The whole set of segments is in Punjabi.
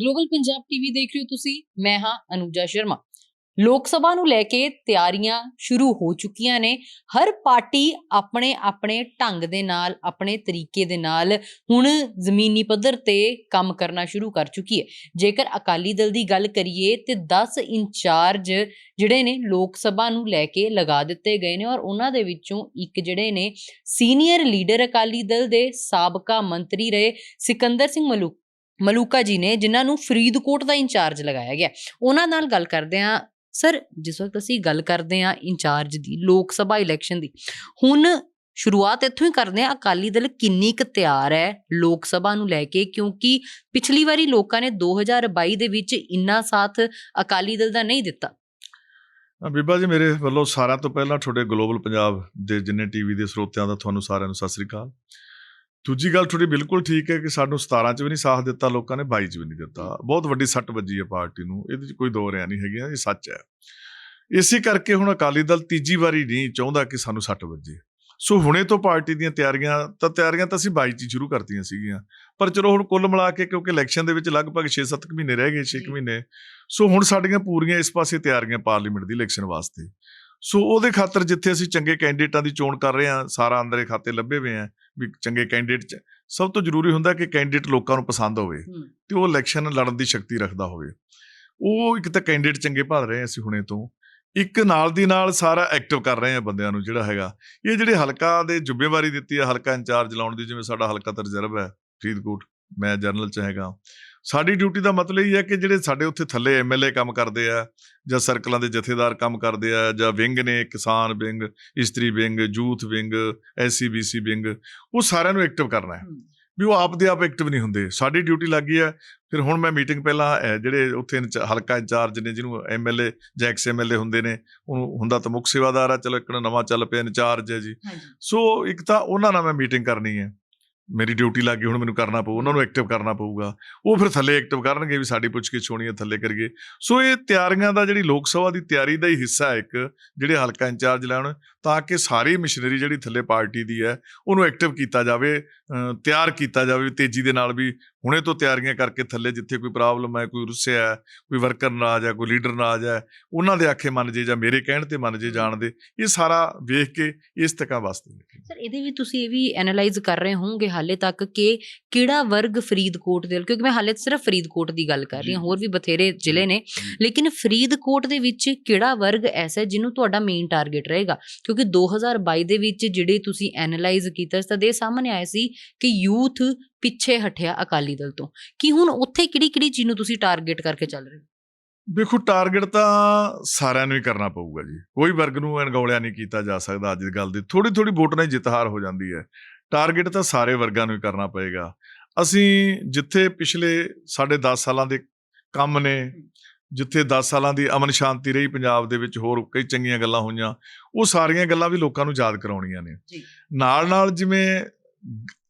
ਗਲੋਬਲ ਪੰਜਾਬ ਟੀਵੀ ਦੇਖ ਰਹੇ ਹੋ ਤੁਸੀਂ, ਮੈਂ ਹਾਂ ਅਨੂਜਾ ਸ਼ਰਮਾ। ਲੋਕ ਸਭਾ ਨੂੰ ਲੈ ਕੇ ਤਿਆਰੀਆਂ ਸ਼ੁਰੂ ਹੋ ਚੁੱਕੀਆਂ ਨੇ। ਹਰ ਪਾਰਟੀ ਆਪਣੇ ਆਪਣੇ ਢੰਗ ਦੇ ਨਾਲ, ਆਪਣੇ ਤਰੀਕੇ ਦੇ ਨਾਲ ਹੁਣ ਜ਼ਮੀਨੀ ਪੱਧਰ ਤੇ ਕੰਮ ਕਰਨਾ ਸ਼ੁਰੂ ਕਰ ਚੁੱਕੀ ਹੈ। ਜੇਕਰ ਅਕਾਲੀ ਦਲ ਦੀ ਗੱਲ ਕਰੀਏ ਤੇ 10 ਇੰਚਾਰਜ ਜਿਹੜੇ ਨੇ ਲੋਕ ਸਭਾ ਨੂੰ ਲੈ ਕੇ ਲਗਾ ਦਿੱਤੇ ਗਏ ਨੇ ਔਰ ਉਹਨਾਂ ਦੇ ਵਿੱਚੋਂ ਇੱਕ ਜਿਹੜੇ ਨੇ ਸੀਨੀਅਰ ਲੀਡਰ ਅਕਾਲੀ ਦਲ ਦੇ ਸਾਬਕਾ ਮੰਤਰੀ ਰਹੇ, ਸਿਕੰਦਰ ਸਿੰਘ ਮਲੂਕ। ਮਲੂਕਾ ਜੀ ਨੇ, ਜਿਨ੍ਹਾਂ ਨੂੰ ਫਰੀਦਕੋਟ ਦਾ ਇੰਚਾਰਜ ਲਗਾਇਆ ਗਿਆ। ਉਹਨਾਂ ਨਾਲ ਗੱਲ ਕਰਦੇ ਹਾਂ। ਸਰ, ਜਿਸ ਵਕਤ ਅਸੀਂ ਗੱਲ ਕਰਦੇ ਹਾਂ ਇੰਚਾਰਜ ਦੀ, ਲੋਕ ਸਭਾ ਇਲੈਕਸ਼ਨ ਦੀ, ਹੁਣ ਸ਼ੁਰੂਆਤ ਇੱਥੋਂ ਹੀ ਕਰਦੇ ਹਾਂ। ਅਕਾਲੀ ਦਲ ਕਿੰਨੀ ਕੁ ਤਿਆਰ ਹੈ ਲੋਕ ਸਭਾ ਨੂੰ ਲੈ ਕੇ? ਕਿਉਂਕਿ ਪਿਛਲੀ ਵਾਰੀ ਲੋਕਾਂ ਨੇ 2022 ਦੇ ਵਿੱਚ ਇੰਨਾ ਸਾਥ ਅਕਾਲੀ ਦਲ ਦਾ ਨਹੀਂ ਦਿੱਤਾ। ਬੀਬਾ ਜੀ, ਮੇਰੇ ਵੱਲੋਂ ਸਾਰਿਆਂ ਤੋਂ ਪਹਿਲਾਂ ਤੁਹਾਡੇ ਗਲੋਬਲ ਪੰਜਾਬ ਦੇ ਜਿੰਨੇ ਟੀਵੀ ਦੇ ਸਰੋਤਿਆਂ ਦਾ ਤੁਹਾਨੂੰ ਸਾਰਿਆਂ ਨੂੰ ਸਤਿ ਸ੍ਰੀ ਅਕਾਲ। ਦੂਜੀ ਗੱਲ ਤੁਹਾਡੀ ਬਿਲਕੁਲ ਠੀਕ ਹੈ ਕਿ ਸਾਨੂੰ 17 ਚ ਵੀ ਨਹੀਂ ਸਾਥ ਦਿੱਤਾ ਲੋਕਾਂ ਨੇ 22 ਚ ਵੀ ਨਹੀਂ ਦਿੱਤਾ। ਬਹੁਤ ਵੱਡੀ ਸੱਟ ਵੱਜੀ ਹੈ ਪਾਰਟੀ ਨੂੰ ਇਹਦੇ ਚ ਕੋਈ ਦੋ ਰਿਆ ਨਹੀਂ ਹੈਗੀਆਂ ਇਹ ਸੱਚ ਹੈ। ਇਸੇ ਕਰਕੇ ਹੁਣ ਅਕਾਲੀ ਦਲ ਤੀਜੀ ਵਾਰੀ ਨਹੀਂ ਚਾਹੁੰਦਾ ਕਿ ਸਾਨੂੰ ਸੱਟ ਵੱਜੇ। ਸੋ ਹੁਣੇ ਤੋਂ ਪਾਰਟੀ ਦੀਆਂ ਤਿਆਰੀਆਂ ਤਾਂ ਤਿਆਰੀਆਂ ਤਾਂ ਅਸੀਂ 22 ਚ ਸ਼ੁਰੂ ਕਰਤੀਆਂ ਸੀਗੀਆਂ। ਪਰ ਚਲੋ ਹੁਣ ਕੁੱਲ ਮਿਲਾ ਕੇ ਕਿਉਂਕਿ ਇਲੈਕਸ਼ਨ ਦੇ ਵਿੱਚ ਲਗਭਗ 6-7 ਮਹੀਨੇ ਰਹਿ ਗਏ 6 ਜੀ। ਮਹੀਨੇ। ਸੋ ਹੁਣ ਸਾਡੀਆਂ ਪੂਰੀਆਂ ਇਸ ਪਾਸੇ ਤਿਆਰੀਆਂ ਪਾਰਲੀਮੈਂਟ ਦੀ ਇਲੈਕਸ਼ਨ ਵਾਸਤੇ। ਸੋ ਉਹਦੇ ਖਾਤਰ ਜਿੱਥੇ ਅਸੀਂ ਚੰਗੇ ਕੈਂਡੀਡੇਟਾਂ ਦੀ ਚੋਣ ਕਰ ਰਹੇ ਹਾਂ ਸਾਰਾ ਅੰਦਰੇ ਖਾਤੇ ਲੱਭੇ ਹੋਏ ਆ ਵੀ ਚੰਗੇ ਕੈਂਡੀਡੇਟ ਚ ਸਭ ਤੋਂ ਜ਼ਰੂਰੀ ਹੁੰਦਾ ਕਿ ਕੈਂਡੀਡੇਟ ਲੋਕਾਂ ਨੂੰ ਪਸੰਦ ਹੋਵੇ ਤੇ ਉਹ ਇਲੈਕਸ਼ਨ ਲੜਨ ਦੀ ਸ਼ਕਤੀ ਰੱਖਦਾ ਹੋਵੇ। ਉਹ ਇੱਕ ਤਾਂ ਕੈਂਡੀਡੇਟ ਚੰਗੇ ਭਾਲ ਰਹੇ ਹਾਂ ਅਸੀਂ ਹੁਣੇ ਤੋਂ ਇੱਕ ਨਾਲ ਦੀ ਨਾਲ ਸਾਰਾ ਐਕਟਿਵ ਕਰ ਰਹੇ ਆ ਬੰਦਿਆਂ ਨੂੰ ਜਿਹੜਾ ਹੈਗਾ। ਇਹ ਜਿਹੜੇ ਹਲਕਾ ਦੇ ਜ਼ਿੰਮੇਵਾਰੀ ਦਿੱਤੀ ਹੈ ਹਲਕਾ ਇੰਚਾਰਜ ਲਾਉਣ ਦੀ ਜਿਵੇਂ ਸਾਡਾ ਹਲਕਾ ਤਾਂ ਰਿਜ਼ਰਵ ਹੈ ਫਰੀਦਕੋਟ ਮੈਂ ਜਰਨਲ ਚ ਹੈਗਾ। ਸਾਡੀ ਡਿਊਟੀ ਦਾ ਮਤਲਬ ਇਹ ਹੈ ਕਿ ਜਿਹੜੇ ਸਾਡੇ ਉੱਥੇ ਥੱਲੇ ਐਮਐਲਏ ਕੰਮ ਕਰਦੇ ਆ ਜਾਂ ਸਰਕਲਾਂ ਦੇ ਜਥੇਦਾਰ ਕੰਮ ਕਰਦੇ ਆ ਜਾਂ ਵਿੰਗ ਨੇ ਕਿਸਾਨ ਵਿੰਗ ਇਸਤਰੀ wing youth wing SCBC wing ਉਹ ਸਾਰਿਆਂ ਨੂੰ ਐਕਟਿਵ ਕਰਨਾ ਹੈ। ਵੀ ਉਹ ਆਪ ਦੇ ਆਪ ਐਕਟਿਵ ਨਹੀਂ ਹੁੰਦੇ। ਸਾਡੀ ਡਿਊਟੀ ਲੱਗੀ ਹੈ। ਫਿਰ ਹੁਣ ਮੈਂ ਮੀਟਿੰਗ ਪਹਿਲਾਂ ਜਿਹੜੇ ਉੱਥੇ ਹਲਕਾ ਇੰਚਾਰਜ ਨੇ ਜਿਹਨੂੰ ਐਮਐਲਏ ਜਾਂ ਐਕਸ ਐਮਐਲਏ ਹੁੰਦੇ ਨੇ ਉਹਨੂੰ ਹੁੰਦਾ ਤਾਂ ਮੁੱਖ ਸੇਵਾਦਾਰ ਆ ਚਲੋ ਇੱਕ ਨਵਾਂ ਚੱਲ ਪਿਆ ਇੰਚਾਰਜ ਹੈ ਜੀ। ਸੋ ਇੱਕ ਤਾਂ ਉਹਨਾਂ ਨਾਲ ਮੈਂ ਮੀਟਿੰਗ ਕਰਨੀ ਹੈ। ਮੇਰੀ ਡਿਊਟੀ ਲੱਗੀ ਹੁਣ ਮੈਨੂੰ ਕਰਨਾ ਪਊ, ਉਹਨਾਂ ਨੂੰ ਐਕਟਿਵ ਕਰਨਾ ਪਊਗਾ। ਉਹ ਫਿਰ ਥੱਲੇ ਐਕਟਿਵ ਕਰਨਗੇ ਵੀ ਸਾਡੀ ਪੁੱਛ ਕੇ ਛੋਣੀ ਹੈ ਥੱਲੇ ਕਰੀਏ। ਸੋ ਇਹ ਤਿਆਰੀਆਂ ਦਾ ਜਿਹੜੀ ਲੋਕ ਸਭਾ ਦੀ ਤਿਆਰੀ ਦਾ ਹੀ ਹਿੱਸਾ ਹੈ ਇੱਕ, ਜਿਹੜੇ ਹਲਕਾ ਇੰਚਾਰਜ ਲੈਣ, ਤਾਂ ਕਿ ਸਾਰੀ ਮਸ਼ੀਨਰੀ ਜਿਹੜੀ ਥੱਲੇ ਪਾਰਟੀ ਦੀ ਹੈ, ਉਹਨੂੰ ਐਕਟਿਵ ਕੀਤਾ ਜਾਵੇ ਤਿਆਰ ਕੀਤਾ ਜਾਵੇ ਤੇਜ਼ੀ ਦੇ ਨਾਲ ਵੀ ਹੁਣੇ ਤੋਂ ਤਿਆਰੀਆਂ ਕਰਕੇ ਥੱਲੇ ਜਿੱਥੇ ਕੋਈ ਪ੍ਰੋਬਲਮ ਹੈ, ਕੋਈ ਰੁੱਸਿਆ ਹੈ, ਕੋਈ ਵਰਕਰ ਨਾਰਾਜ਼ ਹੈ, ਕੋਈ ਲੀਡਰ ਨਾਰਾਜ਼ ਹੈ, ਉਹਨਾਂ ਦੇ ਆਖੇ ਮੰਨ ਜੇ ਜਾਂ ਮੇਰੇ ਕਹਿਣ ਤੇ ਮੰਨ ਜੇ ਜਾਣ ਦੇ, ਇਹ ਸਾਰਾ ਵੇਖ ਕੇ ਇਸ ਤੱਕਾਂ ਵਾਸਤੇ। ਸਰ ਇਹਦੇ ਵੀ ਤੁਸੀਂ ਇਹ ਵੀ ਐਨਾਲਾਈਜ਼ ਕਰ ਰਹੇ ਹੋਵੋਗੇ ਹਾਲੇ ਤੱਕ ਕਿ ਕਿਹੜਾ ਵਰਗ ਫਰੀਦਕੋਟ ਦੇ ਕਿਉਂਕਿ ਮੈਂ ਹਾਲੇ ਸਿਰਫ ਫਰੀਦਕੋਟ ਦੀ ਗੱਲ ਕਰ ਰਹੀ ਹਾਂ। ਹੋਰ ਵੀ ਬਥੇਰੇ ਜ਼ਿਲ੍ਹੇ ਨੇ। ਲੇਕਿਨ ਫਰੀਦਕੋਟ ਦੇ ਵਿੱਚ ਕਿਹੜਾ ਵਰਗ ਐਸਾ ਜਿਹਨੂੰ ਤੁਹਾਡਾ ਮੇਨ ਟਾਰਗੇਟ ਰਹੇਗਾ? ਕਿਉਂਕਿ 2022 ਦੇ ਵਿੱਚ ਜਿਹੜੇ ਤੁਸੀਂ ਐਨਾਲਾਈਜ਼ ਕੀਤਾ ਸੀ ਤਾਂ ਦੇ ਸਾਹਮਣੇ ਆਏ ਸੀ ਕਿ ਯੂਥ ਪਿੱਛੇ ਹਟਿਆ ਅਕਾਲੀ ਦਲ ਤੋਂ। ਕਿ ਹੁਣ ਉੱਥੇ ਕਿਹੜੀ ਕਿਹੜੀ ਚੀਜ਼ ਨੂੰ ਤੁਸੀਂ ਟਾਰਗੇਟ ਕਰਕੇ ਚੱਲ ਰਹੇ ਹੋ? ਦੇਖੋ ਟਾਰਗੇਟ ਤਾਂ ਸਾਰਿਆਂ ਨੂੰ ਹੀ ਕਰਨਾ ਪਊਗਾ ਜੀ। ਕੋਈ ਵਰਗ ਨੂੰ ਅਣਗੌਲਿਆ ਨਹੀਂ ਕੀਤਾ ਜਾ ਸਕਦਾ ਅੱਜ ਦੀ ਗੱਲ ਦੀ। ਥੋੜੀ ਥੋੜੀ ਵੋਟ ਨਾਲ ਜਿੱਤ ਹਾਰ ਹੋ ਜਾਂਦੀ ਹੈ। ਟਾਰਗੇਟ ਤਾਂ ਸਾਰੇ ਵਰਗਾਂ ਨੂੰ ਹੀ ਕਰਨਾ ਪਏਗਾ। ਅਸੀਂ ਜਿੱਥੇ ਪਿਛਲੇ ਸਾਡੇ 10 ਸਾਲਾਂ ਦੇ ਕੰਮ ਨੇ ਜਿੱਥੇ 10 ਸਾਲਾਂ ਦੀ ਅਮਨ ਸ਼ਾਂਤੀ ਰਹੀ ਪੰਜਾਬ ਦੇ ਵਿੱਚ ਹੋਰ ਕਈ ਚੰਗੀਆਂ ਗੱਲਾਂ ਹੋਈਆਂ ਉਹ ਸਾਰੀਆਂ ਗੱਲਾਂ ਵੀ ਲੋਕਾਂ ਨੂੰ ਯਾਦ ਕਰਾਉਣੀਆਂ ਨੇ। ਨਾਲ ਨਾਲ ਜਿਵੇਂ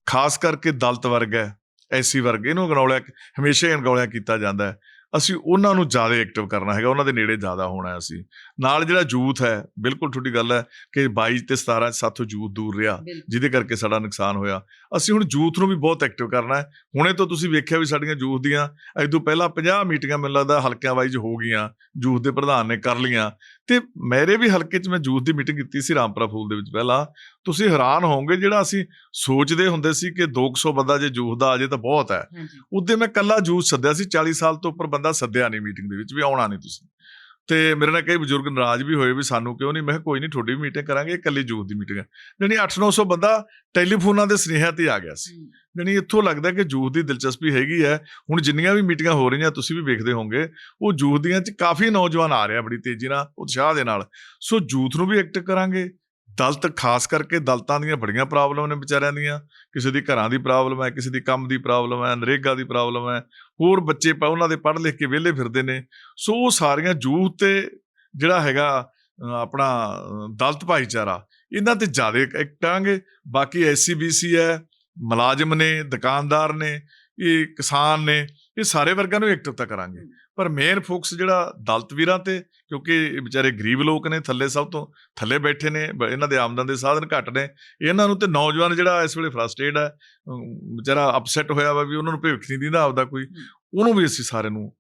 ਖਾਸ ਕਰਕੇ ਦਲਿਤ ਵਰਗ ਹੈ ਐਸੀ ਵਰਗ ਇਹਨੂੰ ਅਣਗੌਲਿਆ ਹਮੇਸ਼ਾ ਹੀ ਅਣਗੌਲਿਆ ਕੀਤਾ ਜਾਂਦਾ ਹੈ। ਅਸੀਂ ਉਹਨਾਂ ਨੂੰ ਜ਼ਿਆਦਾ ਐਕਟਿਵ ਕਰਨਾ ਹੈਗਾ ਉਹਨਾਂ ਦੇ ਨੇੜੇ ਜ਼ਿਆਦਾ ਹੋਣਾ ਹੈ ਅਸੀਂ। ਨਾਲ ਜਿਹੜਾ ਯੂਥ ਹੈ ਬਿਲਕੁਲ ਤੁਹਾਡੀ ਗੱਲ ਹੈ ਕਿ 22 ਤੇ 17 ਚ ਸਾਥੋਂ ਯੂਥ ਦੂਰ ਰਿਹਾ ਜਿਹਦੇ ਕਰਕੇ ਸਾਡਾ ਨੁਕਸਾਨ ਹੋਇਆ। ਅਸੀਂ ਹੁਣ ਯੂਥ ਨੂੰ ਵੀ ਬਹੁਤ ਐਕਟਿਵ ਕਰਨਾ ਹੈ। ਹੁਣੇ ਤੋਂ ਤੁਸੀਂ ਵੇਖਿਆ ਵੀ ਸਾਡੀਆਂ ਯੂਥ ਦੀਆਂ ਅੱਜ ਤੋਂ ਪਹਿਲਾਂ 50 ਮੀਟਿੰਗਾਂ ਮੈਨੂੰ ਲੱਗਦਾ ਹਲਕਿਆਂ ਵਾਈਜ਼ ਹੋ ਗਈਆਂ ਯੂਥ ਦੇ ਪ੍ਰਧਾਨ ਨੇ ਕਰ ਲੀਆਂ ਤੇ ਮੇਰੇ ਵੀ ਹਲਕੇ 'ਚ ਮੈਂ ਯੂਥ ਦੀ ਮੀਟਿੰਗ ਕੀਤੀ ਸੀ ਰਾਮਪੁਰਾ ਫੂਲ ਦੇ ਵਿੱਚ ਪਹਿਲਾਂ। ਤੁਸੀਂ ਹੈਰਾਨ ਹੋਵੋਗੇ ਜਿਹੜਾ ਅਸੀਂ ਸੋਚਦੇ ਹੁੰਦੇ ਸੀ ਕਿ 200 ਬੰਦਾ ਜੇ ਯੂਥ ਦਾ ਆ ਜੇ ਤਾਂ ਬਹੁਤ ਹੈ। ਉਦੋਂ ਮੈਂ ਕੱਲਾ ਯੂਥ ਸੱਦਿਆ ਸੀ 40 ਸਾਲ ਤੋਂ ਉੱਪਰ ਬੰਦਾ ਸੱਦਿਆ ਨਹੀਂ ਮੀਟਿੰਗ ਦੇ ਵਿੱਚ ਵੀ ਆਉਣਾ ਨਹੀਂ ਤੁਸੀਂ। ਤੇ ਮੇਰੇ ਨਾਲ ਕਈ ਬਜ਼ੁਰਗ ਨਾਰਾਜ਼ ਵੀ ਹੋਏ ਵੀ ਸਾਨੂੰ ਕਿਉਂ ਨਹੀਂ? ਮੈਂ ਕਿਹਾ ਕੋਈ ਨਹੀਂ ਤੁਹਾਡੀ ਵੀ ਮੀਟਿੰਗ ਕਰਾਂਗੇ ਇਕੱਲੀ ਯੂਥ ਦੀ ਮੀਟਿੰਗ ਹੈ। ਜਾਣੀ 8-900 ਬੰਦਾ ਟੈਲੀਫੋਨਾਂ ਦੇ ਸੁਨੇਹਿਆਂ ਤੇ ਆ ਗਿਆ ਸੀ। ਜਾਣੀ ਇੱਥੋਂ ਲੱਗਦਾ ਕਿ ਯੂਥ ਦੀ ਦਿਲਚਸਪੀ ਹੈਗੀ ਹੈ। ਹੁਣ ਜਿੰਨੀਆਂ ਵੀ ਮੀਟਿੰਗਾਂ ਹੋ ਰਹੀਆਂ ਤੁਸੀਂ ਵੀ ਵੇਖਦੇ ਹੋਵੋਗੇ ਉਹ ਯੂਥ ਦੀਆਂ ਚ ਕਾਫੀ ਨੌਜਵਾਨ ਆ ਰਹੇ ਬੜੀ ਤੇਜ਼ੀ ਨਾਲ ਉਤਸ਼ਾਹ ਦੇ ਨਾਲ। ਸੋ ਯੂਥ ਨੂੰ ਵੀ ਐਕਟਿਵ ਕਰਾਂਗੇ। ਦਲਤ ਖਾਸ ਕਰਕੇ ਦਲਤਾਂ ਦੀਆਂ ਬੜੀਆਂ ਪ੍ਰੋਬਲਮ ਨੇ ਵਿਚਾਰਿਆਂ ਦੀਆਂ। ਕਿਸੇ ਦੀ ਘਰਾਂ ਦੀ ਪ੍ਰੋਬਲਮ ਹੈ, ਕਿਸੇ ਦੀ ਕੰਮ ਦੀ ਪ੍ਰੋਬਲਮ ਹੈ, ਨਰੇਗਾ ਦੀ ਪ੍ਰੋਬਲਮ ਹੈ, ਹੋਰ ਬੱਚੇ ਪ- ਉਹਨਾਂ ਦੇ ਪੜ੍ਹ ਲਿਖ ਕੇ ਵਿਹਲੇ ਫਿਰਦੇ ਨੇ। ਸੋ ਉਹ ਸਾਰੀਆਂ ਯੂਥ ਤੇ ਜਿਹੜਾ ਹੈਗਾ ਆਪਣਾ ਦਲਤ ਭਾਈਚਾਰਾ, ਇਹਨਾਂ ਤੇ ਜ਼ਿਆਦਾ ਐਕਟਾਂਗੇ ਬਾਕੀ ਐਸਸੀਬੀਸੀ ਹੈ, ਮੁਲਾਜ਼ਮ ਨੇ, ਦੁਕਾਨਦਾਰ ਨੇ, ਇਹ ਕਿਸਾਨ ਨੇ, ਇਹ ਸਾਰੇ ਵਰਗਾਂ ਨੂੰ ਐਕਟਿਵ ਤਾਂ ਕਰਾਂਗੇ। ਪਰ ਮੇਨ ਫੋਕਸ ਜਿਹੜਾ ਦਲਿਤ ਵੀਰਾਂ ਤੇ ਕਿਉਂਕਿ ਵਿਚਾਰੇ ਗਰੀਬ ਲੋਕ ਨੇ ਥੱਲੇ ਸਭ ਤੋਂ ਥੱਲੇ ਬੈਠੇ ਨੇ ਇਹਨਾਂ ਦੇ ਆਮਦਨ ਦੇ ਸਾਧਨ ਘੱਟ ਨੇ। ਇਹਨਾਂ ਨੂੰ ਤੇ ਨੌਜਵਾਨ ਜਿਹੜਾ ਇਸ ਵੇਲੇ ਫਰਸਟ੍ਰੇਟ ਹੈ ਵਿਚਾਰਾ ਅਪਸੈਟ ਹੋਇਆ ਵਾ ਵੀ ਉਹਨਾਂ ਨੂੰ ਭਵਿੱਖ ਨਹੀਂ ਦਿੰਦਾ ਆਪਦਾ ਕੋਈ। ਉਹਨੂੰ ਵੀ ਅਸੀਂ ਸਾਰੇ ਨੂੰ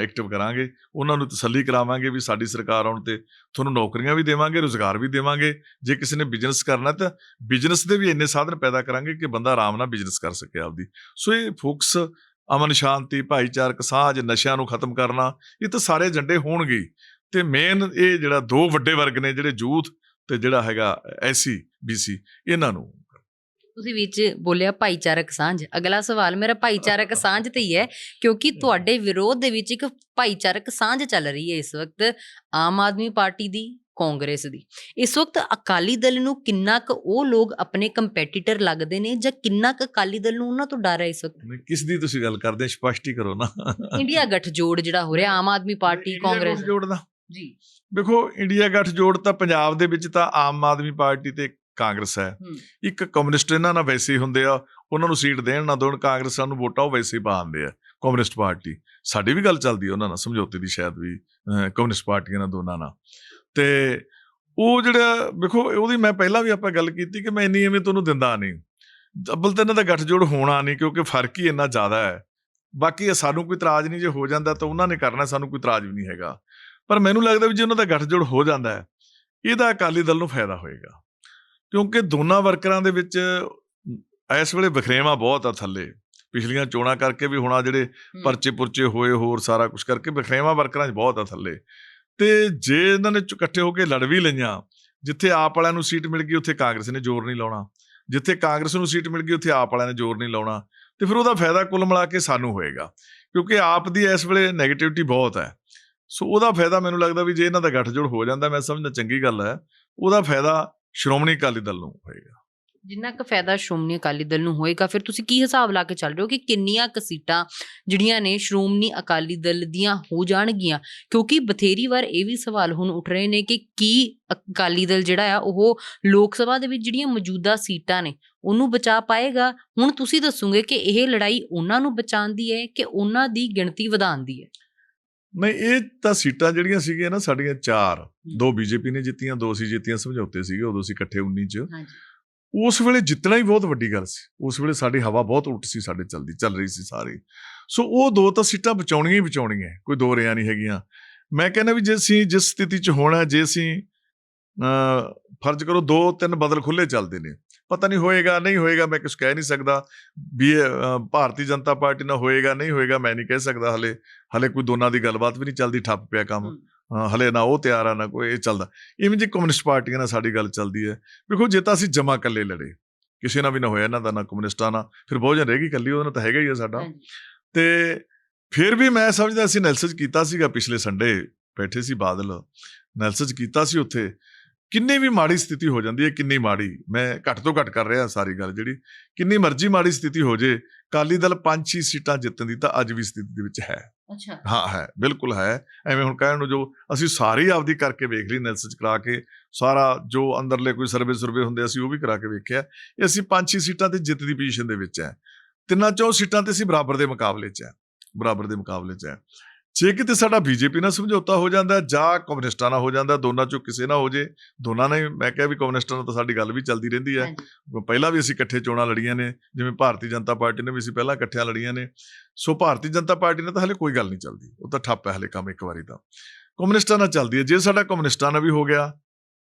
ਐਕਟਿਵ ਕਰਾਂਗੇ। ਉਹਨਾਂ ਨੂੰ ਤਸੱਲੀ ਕਰਾਵਾਂਗੇ ਵੀ ਸਾਡੀ ਸਰਕਾਰ ਆਉਣ ਤੇ ਤੁਹਾਨੂੰ ਨੌਕਰੀਆਂ ਵੀ ਦੇਵਾਂਗੇ ਰੋਜ਼ਗਾਰ ਵੀ ਦੇਵਾਂਗੇ। ਜੇ ਕਿਸੇ ਨੇ ਬਿਜ਼ਨਸ ਕਰਨਾ ਤਾਂ ਬਿਜ਼ਨਸ ਦੇ ਵੀ ਇੰਨੇ ਸਾਧਨ ਪੈਦਾ ਕਰਾਂਗੇ ਕਿ ਬੰਦਾ ਆਰਾਮ ਨਾਲ ਬਿਜ਼ਨਸ ਕਰ ਸਕੇ ਆਪਦੀ। ਸੋ ਇਹ ਫੋਕਸ ਅਮਨ ਸ਼ਾਂਤੀ ਭਾਈਚਾਰਕ ਸਾਂਝ ਨਸ਼ਿਆਂ ਨੂੰ ਖਤਮ ਕਰਨਾ ਇਹ ਤਾਂ ਸਾਰੇ ਏਜੰਡੇ ਹੋਣਗੇ। ਤੇ ਮੇਨ ਇਹ ਜਿਹੜਾ ਦੋ ਵੱਡੇ ਵਰਗ ਨੇ ਜਿਹੜੇ ਯੂਥ ਤੇ ਜਿਹੜਾ ਹੈਗਾ ਐਸਸੀ ਬੀਸੀ ਇਹਨਾਂ ਨੂੰ। ਤੁਸੀਂ ਵਿੱਚ ਬੋਲਿਆ ਭਾਈਚਾਰਕ ਸਾਂਝ। ਅਗਲਾ ਸਵਾਲ ਮੇਰਾ ਭਾਈਚਾਰਕ ਸਾਂਝ ਤੇ ਹੀ ਹੈ ਕਿਉਂਕਿ ਤੁਹਾਡੇ ਵਿਰੋਧ ਦੇ ਵਿੱਚ ਇੱਕ ਭਾਈਚਾਰਕ ਸਾਂਝ ਚੱਲ ਰਹੀ ਹੈ ਇਸ ਵਕਤ ਆਮ ਆਦਮੀ ਪਾਰਟੀ ਦੀ। ਕਾਂਗਰਸ ਦੀ। ਇਸ ਵਕਤ ਅਕਾਲੀ ਦਲ ਨੂੰ ਕਿੰਨਾ ਕੁ ਉਹ ਲੋਕ ਆਪਣੇ ਕੰਪੀਟੀਟਰ ਲੱਗਦੇ ਨੇ ਜਾਂ ਕਿੰਨਾ ਕੁ ਅਕਾਲੀ ਦਲ ਨੂੰ ਉਹਨਾਂ ਤੋਂ ਡਰ ਹੈ ਇਸ ਵਕਤ? ਕਿਸ ਦੀ ਤੁਸੀਂ ਗੱਲ ਕਰਦੇ ਸਪਸ਼ਟ ਹੀ ਕਰੋ ਨਾ। ਇੰਡੀਆ ਗੱਠਜੋੜ ਜਿਹੜਾ ਹੋ ਰਿਹਾ ਆਮ ਆਦਮੀ ਪਾਰਟੀ ਕਾਂਗਰਸ। ਗੱਠਜੋੜ ਦਾ ਜੀ। ਵੇਖੋ ਇੰਡੀਆ ਗੱਠਜੋੜ ਤਾਂ ਪੰਜਾਬ ਦੇ ਵਿੱਚ ਤਾਂ ਆਮ ਆਦਮੀ ਪਾਰਟੀ ਤੇ ਕਾਂਗਰਸ ਹੈ। ਇੱਕ ਕਮਿਊਨਿਸਟ ਇਹਨਾਂ ਨਾਲ ਵੈਸੇ ਹੀ ਹੁੰਦੇ ਆ ਉਹਨਾਂ ਨੂੰ ਸੀਟ ਦੇਣ ਨਾ ਦੇਣ ਕਾਂਗਰਸਾਂ ਨੂੰ ਵੋਟਾਂ ਉਹ ਵੈਸੇ ਹੀ ਪਾਉਂਦੇ ਆ ਕਮਿਊਨਿਸਟ ਪਾਰਟੀ। ਸਾਡੀ ਵੀ ਗੱਲ ਚੱਲਦੀ ਹੈ ਉਹਨਾਂ ਨਾਲ ਸਮਝੌਤੇ ਦੀ ਸ਼ਾਇਦ ਵੀ ਕਮਿਊਨਿਸਟ ਪਾਰਟੀਆਂ ਨਾਲ ਦੋਨਾਂ ਨਾਲ। ਤੇ ਉਹ ਜਿਹੜਾ ਵੇਖੋ ਉਹਦੀ ਮੈਂ ਪਹਿਲਾਂ ਵੀ ਆਪਾਂ ਗੱਲ ਕੀਤੀ ਕਿ ਮੈਂ ਇੰਨੀ ਐਵੇਂ ਤੁਹਾਨੂੰ ਦਿੰਦਾ ਨਹੀਂ। ਅੱਬਲ ਤਾਂ ਇਹਨਾਂ ਦਾ ਗੱਠਜੋੜ ਹੋਣਾ ਨਹੀਂ ਕਿਉਂਕਿ ਫ਼ਰਕ ਹੀ ਇੰਨਾ ਜ਼ਿਆਦਾ ਹੈ। ਬਾਕੀ ਇਹ ਸਾਨੂੰ ਕੋਈ ਇਤਰਾਜ਼ ਨਹੀਂ ਜੇ ਹੋ ਜਾਂਦਾ ਤਾਂ ਉਹਨਾਂ ਨੇ ਕਰਨਾ ਸਾਨੂੰ ਕੋਈ ਇਤਰਾਜ਼ ਵੀ ਨਹੀਂ ਹੈਗਾ। ਪਰ ਮੈਨੂੰ ਲੱਗਦਾ ਵੀ ਜੇ ਉਹਨਾਂ ਦਾ ਗੱਠਜੋੜ ਹੋ ਜਾਂਦਾ ਹੈ ਇਹਦਾ ਅਕਾਲੀ ਦਲ ਨੂੰ ਫਾਇਦਾ ਹੋਏਗਾ। ਕਿਉਂਕਿ ਦੋਨਾਂ ਵਰਕਰਾਂ ਦੇ ਵਿੱਚ ਇਸ ਵੇਲੇ ਵਖਰੇਵਾ ਬਹੁਤ ਆ ਥੱਲੇ। ਪਿਛਲੀਆਂ ਚੋਣਾਂ ਕਰਕੇ ਵੀ ਹੁਣ ਆ ਜਿਹੜੇ। ਪਰਚੇ ਪੁਰਚੇ ਹੋਏ ਹੋਰ ਸਾਰਾ ਕੁਝ ਕਰਕੇ ਵਖਰੇਵਾ ਵਰਕਰਾਂ 'ਚ ਬਹੁਤ ਆ ਥੱਲੇ। ਤੇ ਜੇ ਇਹਨਾਂ ਨੇ ਇਕੱਠੇ ਹੋ ਕੇ ਲੜ ਵੀ ਲਈਆਂ, ਜਿੱਥੇ ਆਪ ਵਾਲਿਆਂ ਨੂੰ ਸੀਟ ਮਿਲ ਗਈ, ਉੱਥੇ ਕਾਂਗਰਸ ਨੇ ਜ਼ੋਰ ਨਹੀਂ ਲਾਉਣਾ। ਜਿੱਥੇ ਕਾਂਗਰਸ ਨੂੰ ਸੀਟ ਮਿਲ ਗਈ, ਉੱਥੇ ਆਪ ਵਾਲਿਆਂ ਨੇ ਜ਼ੋਰ ਨਹੀਂ ਲਾਉਣਾ। ਤੇ ਫਿਰ ਉਹਦਾ ਫਾਇਦਾ ਕੁੱਲ ਮਿਲਾ ਕੇ ਸਾਨੂੰ ਹੋਏਗਾ, ਕਿਉਂਕਿ ਆਪ ਦੀ ਇਸ ਵੇਲੇ 네ਗੇਟਿਵਿਟੀ ਬਹੁਤ ਹੈ। ਸੋ ਉਹਦਾ ਫਾਇਦਾ ਮੈਨੂੰ ਲੱਗਦਾ ਵੀ ਜੇ ਇਹਨਾਂ ਦਾ ਗੱਠਜੋੜ ਹੋ ਜਾਂਦਾ, ਮੈਂ ਸਮਝਦਾ ਚੰਗੀ ਗੱਲ ਹੈ, ਉਹਦਾ ਫਾਇਦਾ ਸ਼੍ਰੋਮਣੀ ਅਕਾਲੀ ਦਲ ਨੂੰ ਹੋਏਗਾ। ਜਿੰਨਾ ਕੁ ਫਾਇਦਾ ਸ਼੍ਰੋਮਣੀ ਅਕਾਲੀ ਦਲ ਨੂੰ ਹੋਏਗਾ ਫਿਰ ਤੁਸੀਂ ਕੀ ਹਿਸਾਬ ਲਾ ਕੇ ਚੱਲ ਰਹੇ ਹੋ ਕਿ ਕਿੰਨੀਆਂ ਕੁ ਸੀਟਾਂ ਜਿਹੜੀਆਂ ਨੇ ਸ਼੍ਰੋਮਣੀ ਅਕਾਲੀ ਦਲ ਦੀਆਂ ਹੋ ਜਾਣਗੀਆਂ? ਕਿਉਂਕਿ ਬਥੇਰੀ ਵਾਰ ਇਹ ਵੀ ਸਵਾਲ ਹੁਣ ਉੱਠ ਰਹੇ ਨੇ ਕਿ ਕੀ ਅਕਾਲੀ ਦਲ ਜਿਹੜਾ ਆ ਉਹ ਲੋਕ ਸਭਾ ਦੇ ਵਿੱਚ ਜਿਹੜੀਆਂ ਮੌਜੂਦਾ ਸੀਟਾਂ ਨੇ ਉਹਨੂੰ ਬਚਾ ਪਾਏਗਾ? ਹੁਣ ਤੁਸੀਂ ਦੱਸੋਗੇ ਕਿ ਇਹ ਲੜਾਈ ਉਹਨਾਂ ਨੂੰ ਬਚਾਉਣ ਦੀ ਹੈ ਕਿ ਉਹਨਾਂ ਦੀ ਗਿਣਤੀ ਵਧਾਉਣ ਦੀ ਹੈ? ਨਹੀਂ ਇਹ ਤਾਂ ਸੀਟਾਂ ਜਿਹੜੀਆਂ ਸੀਗੀਆਂ ਨਾ ਸਾਡੀਆਂ ਚਾਰ ਦੋ ਬੀਜੇਪੀ ਨੇ ਜਿੱਤੀਆਂ ਦੋ ਸੀ ਜਿੱਤੀਆਂ ਸਮਝੌਤੇ ਸੀਗੇ ਉਦੋਂ ਅਸੀਂ ਇਕੱਠੇ 19 ਚ। ਹਾਂਜੀ। ਉਸ ਵੇਲੇ ਜਿੱਤਣਾ ਹੀ ਬਹੁਤ ਵੱਡੀ ਗੱਲ ਸੀ, ਉਸ ਵੇਲੇ ਸਾਡੀ ਹਵਾ ਬਹੁਤ ਉਲਟ ਸੀ, ਸਾਡੇ ਚੱਲਦੀ, ਚੱਲ ਰਹੀ ਸੀ ਸਾਰੀ। ਸੋ ਉਹ ਦੋ ਤਾਂ ਸੀਟਾਂ ਬਚਾਉਣੀਆਂ ਹੀ ਬਚਾਉਣੀਆਂ, ਕੋਈ ਦੋ ਰਿਆਂ ਨਹੀਂ ਹੈਗੀਆਂ। ਮੈਂ ਕਹਿੰਦਾ ਵੀ ਜੇ ਅਸੀਂ ਜਿਸ ਸਥਿਤੀ 'ਚ ਹੋਣਾ, ਜੇ ਅਸੀਂ ਫਰਜ਼ ਕਰੋ ਦੋ ਤਿੰਨ ਬਦਲ ਖੁੱਲੇ ਚੱਲਦੇ ਨੇ, ਪਤਾ ਨਹੀਂ ਹੋਏਗਾ ਨਹੀਂ ਹੋਏਗਾ, ਮੈਂ ਕੁਝ ਕਹਿ ਨਹੀਂ ਸਕਦਾ। ਵੀ ਭਾਰਤੀ ਜਨਤਾ ਪਾਰਟੀ ਨਾਲ ਹੋਏਗਾ, ਨਹੀਂ ਹੋਏਗਾ, ਮੈਂ ਨਹੀਂ ਕਹਿ ਸਕਦਾ ਹਲੇ ਹਲੇ ਕੋਈ ਦੋਨਾਂ ਦੀ ਗੱਲਬਾਤ ਵੀ ਨਹੀਂ ਚੱਲਦੀ, ਠੱਪ ਪਿਆ ਕੰਮ। ਹਲੇ ਨਾ ਉਹ ਤਿਆਰ ਆ ਨਾ ਕੋਈ ਇਹ ਚੱਲਦਾ। ਇਵੇਂ ਜੀ ਕਮਿਊਨਿਸਟ ਪਾਰਟੀਆਂ ਨਾਲ ਸਾਡੀ ਗੱਲ ਚੱਲਦੀ ਹੈ। ਵੇਖੋ ਜੇ ਤਾਂ ਅਸੀਂ ਜਮਾ ਇਕੱਲੇ ਲੜੇ ਕਿਸੇ ਨਾਲ ਵੀ ਨਾ ਹੋਇਆ ਇਹਨਾਂ ਦਾ ਨਾ ਕਮਿਊਨਿਸਟਾਂ ਨਾਲ ਫਿਰ ਬਹੁਜਨ ਰਹਿ ਗਈ ਇਕੱਲੀ ਉਹਦਾ ਤਾਂ ਹੈਗਾ ਹੀ ਆ ਸਾਡਾ। ਤੇ ਫਿਰ ਵੀ ਮੈਂ ਸਮਝਦਾ ਅਸੀਂ ਨੈਲਸਜ ਕੀਤਾ ਸੀਗਾ ਪਿਛਲੇ ਸੰਡੇ ਬੈਠੇ ਸੀ ਬਾਦਲ। ਨੈਲਸਜ ਕੀਤਾ ਸੀ ਉੱਥੇ। ਕਿੰਨੀ ਵੀ ਮਾੜੀ ਸਥਿਤੀ ਹੋ ਜਾਂਦੀ ਹੈ ਕਿੰਨੀ ਮਾੜੀ ਮੈਂ ਘੱਟ ਤੋਂ ਘੱਟ ਕਰ ਰਿਹਾ ਸਾਰੀ ਗੱਲ ਜਿਹੜੀ ਕਿੰਨੀ ਮਰਜ਼ੀ ਮਾੜੀ ਸਥਿਤੀ ਹੋ ਜੇ ਕਾਲੀ ਦਲ ਪੰਜ ਛੇ ਸੀਟਾਂ ਜਿੱਤਣ ਦੀ ਤਾਂ ਅੱਜ ਵੀ ਸਥਿਤੀ ਦੇ ਵਿੱਚ ਹੈ। ਅੱਛਾ। ਹਾਂ ਹੈ ਬਿਲਕੁਲ ਹੈ। ਐਵੇਂ ਹੁਣ ਕਹਿਣ ਨੂੰ ਜੋ ਅਸੀਂ ਸਾਰੀ ਆਪਦੀ ਕਰਕੇ ਵੇਖ ਲਈ ਨੈਲਸਜ ਕਰਾ ਕੇ ਸਾਰਾ ਜੋ ਅੰਦਰਲੇ ਕੋਈ ਸਰਵੇ ਸਰਵੇ ਹੁੰਦੇ ਅਸੀਂ ਉਹ ਵੀ ਕਰਾ ਕੇ ਵੇਖਿਆ। ਇਹ ਅਸੀਂ ਪੰਜ ਛੇ ਸੀਟਾਂ ਤੇ ਜਿੱਤ ਦੀ ਪੋਜੀਸ਼ਨ ਦੇ ਵਿੱਚ ਹੈ। ਤਿੰਨਾਂ ਚੋਂ ਸੀਟਾਂ ਤੇ ਅਸੀਂ ਬਰਾਬਰ ਦੇ ਮੁਕਾਬਲੇ 'ਚ ਹੈ ਬਰਾਬਰ ਦੇ ਮੁਕਾਬਲੇ 'ਚ ਹੈ। ਜੇ ਕਿਤੇ ਸਾਡਾ ਬੀਜੇਪੀ ਨਾਲ ਸਮਝੌਤਾ ਹੋ ਜਾਂਦਾ ਜਾਂ ਕਮਿਊਨਿਸਟਾਂ ਨਾਲ ਹੋ ਜਾਂਦਾ ਦੋਨਾਂ ਚੋਂ ਕਿਸੇ ਨਾਲ ਹੋ ਜੇ ਦੋਨਾਂ ਨੇ ਮੈਂ ਕਿਹਾ ਵੀ ਕਮਿਊਨਿਸਟਾਂ ਨਾਲ ਤਾਂ ਸਾਡੀ ਗੱਲ ਵੀ ਚੱਲਦੀ ਰਹਿੰਦੀ ਹੈ। ਪਹਿਲਾਂ ਵੀ ਅਸੀਂ ਇਕੱਠੇ ਚੋਣਾਂ ਲੜੀਆਂ ਨੇ ਜਿਵੇਂ ਭਾਰਤੀ ਜਨਤਾ ਪਾਰਟੀ ਨੇ ਵੀ ਅਸੀਂ ਪਹਿਲਾਂ ਇਕੱਠਿਆਂ ਲੜੀਆਂ ਨੇ। ਸੋ ਭਾਰਤੀ ਜਨਤਾ ਪਾਰਟੀ ਨਾਲ ਤਾਂ ਹਲੇ ਕੋਈ ਗੱਲ ਨਹੀਂ ਚੱਲਦੀ ਉਹ ਤਾਂ ਠੱਪ ਹੈ ਹਲੇ ਕੰਮ ਇੱਕ ਵਾਰੀ ਤਾਂ। ਕਮਿਊਨਿਸਟਾਂ ਨਾਲ ਚੱਲਦੀ ਹੈ ਜੇ ਸਾਡਾ ਕਮਿਊਨਿਸਟਾਂ ਨਾਲ ਵੀ ਹੋ ਗਿਆ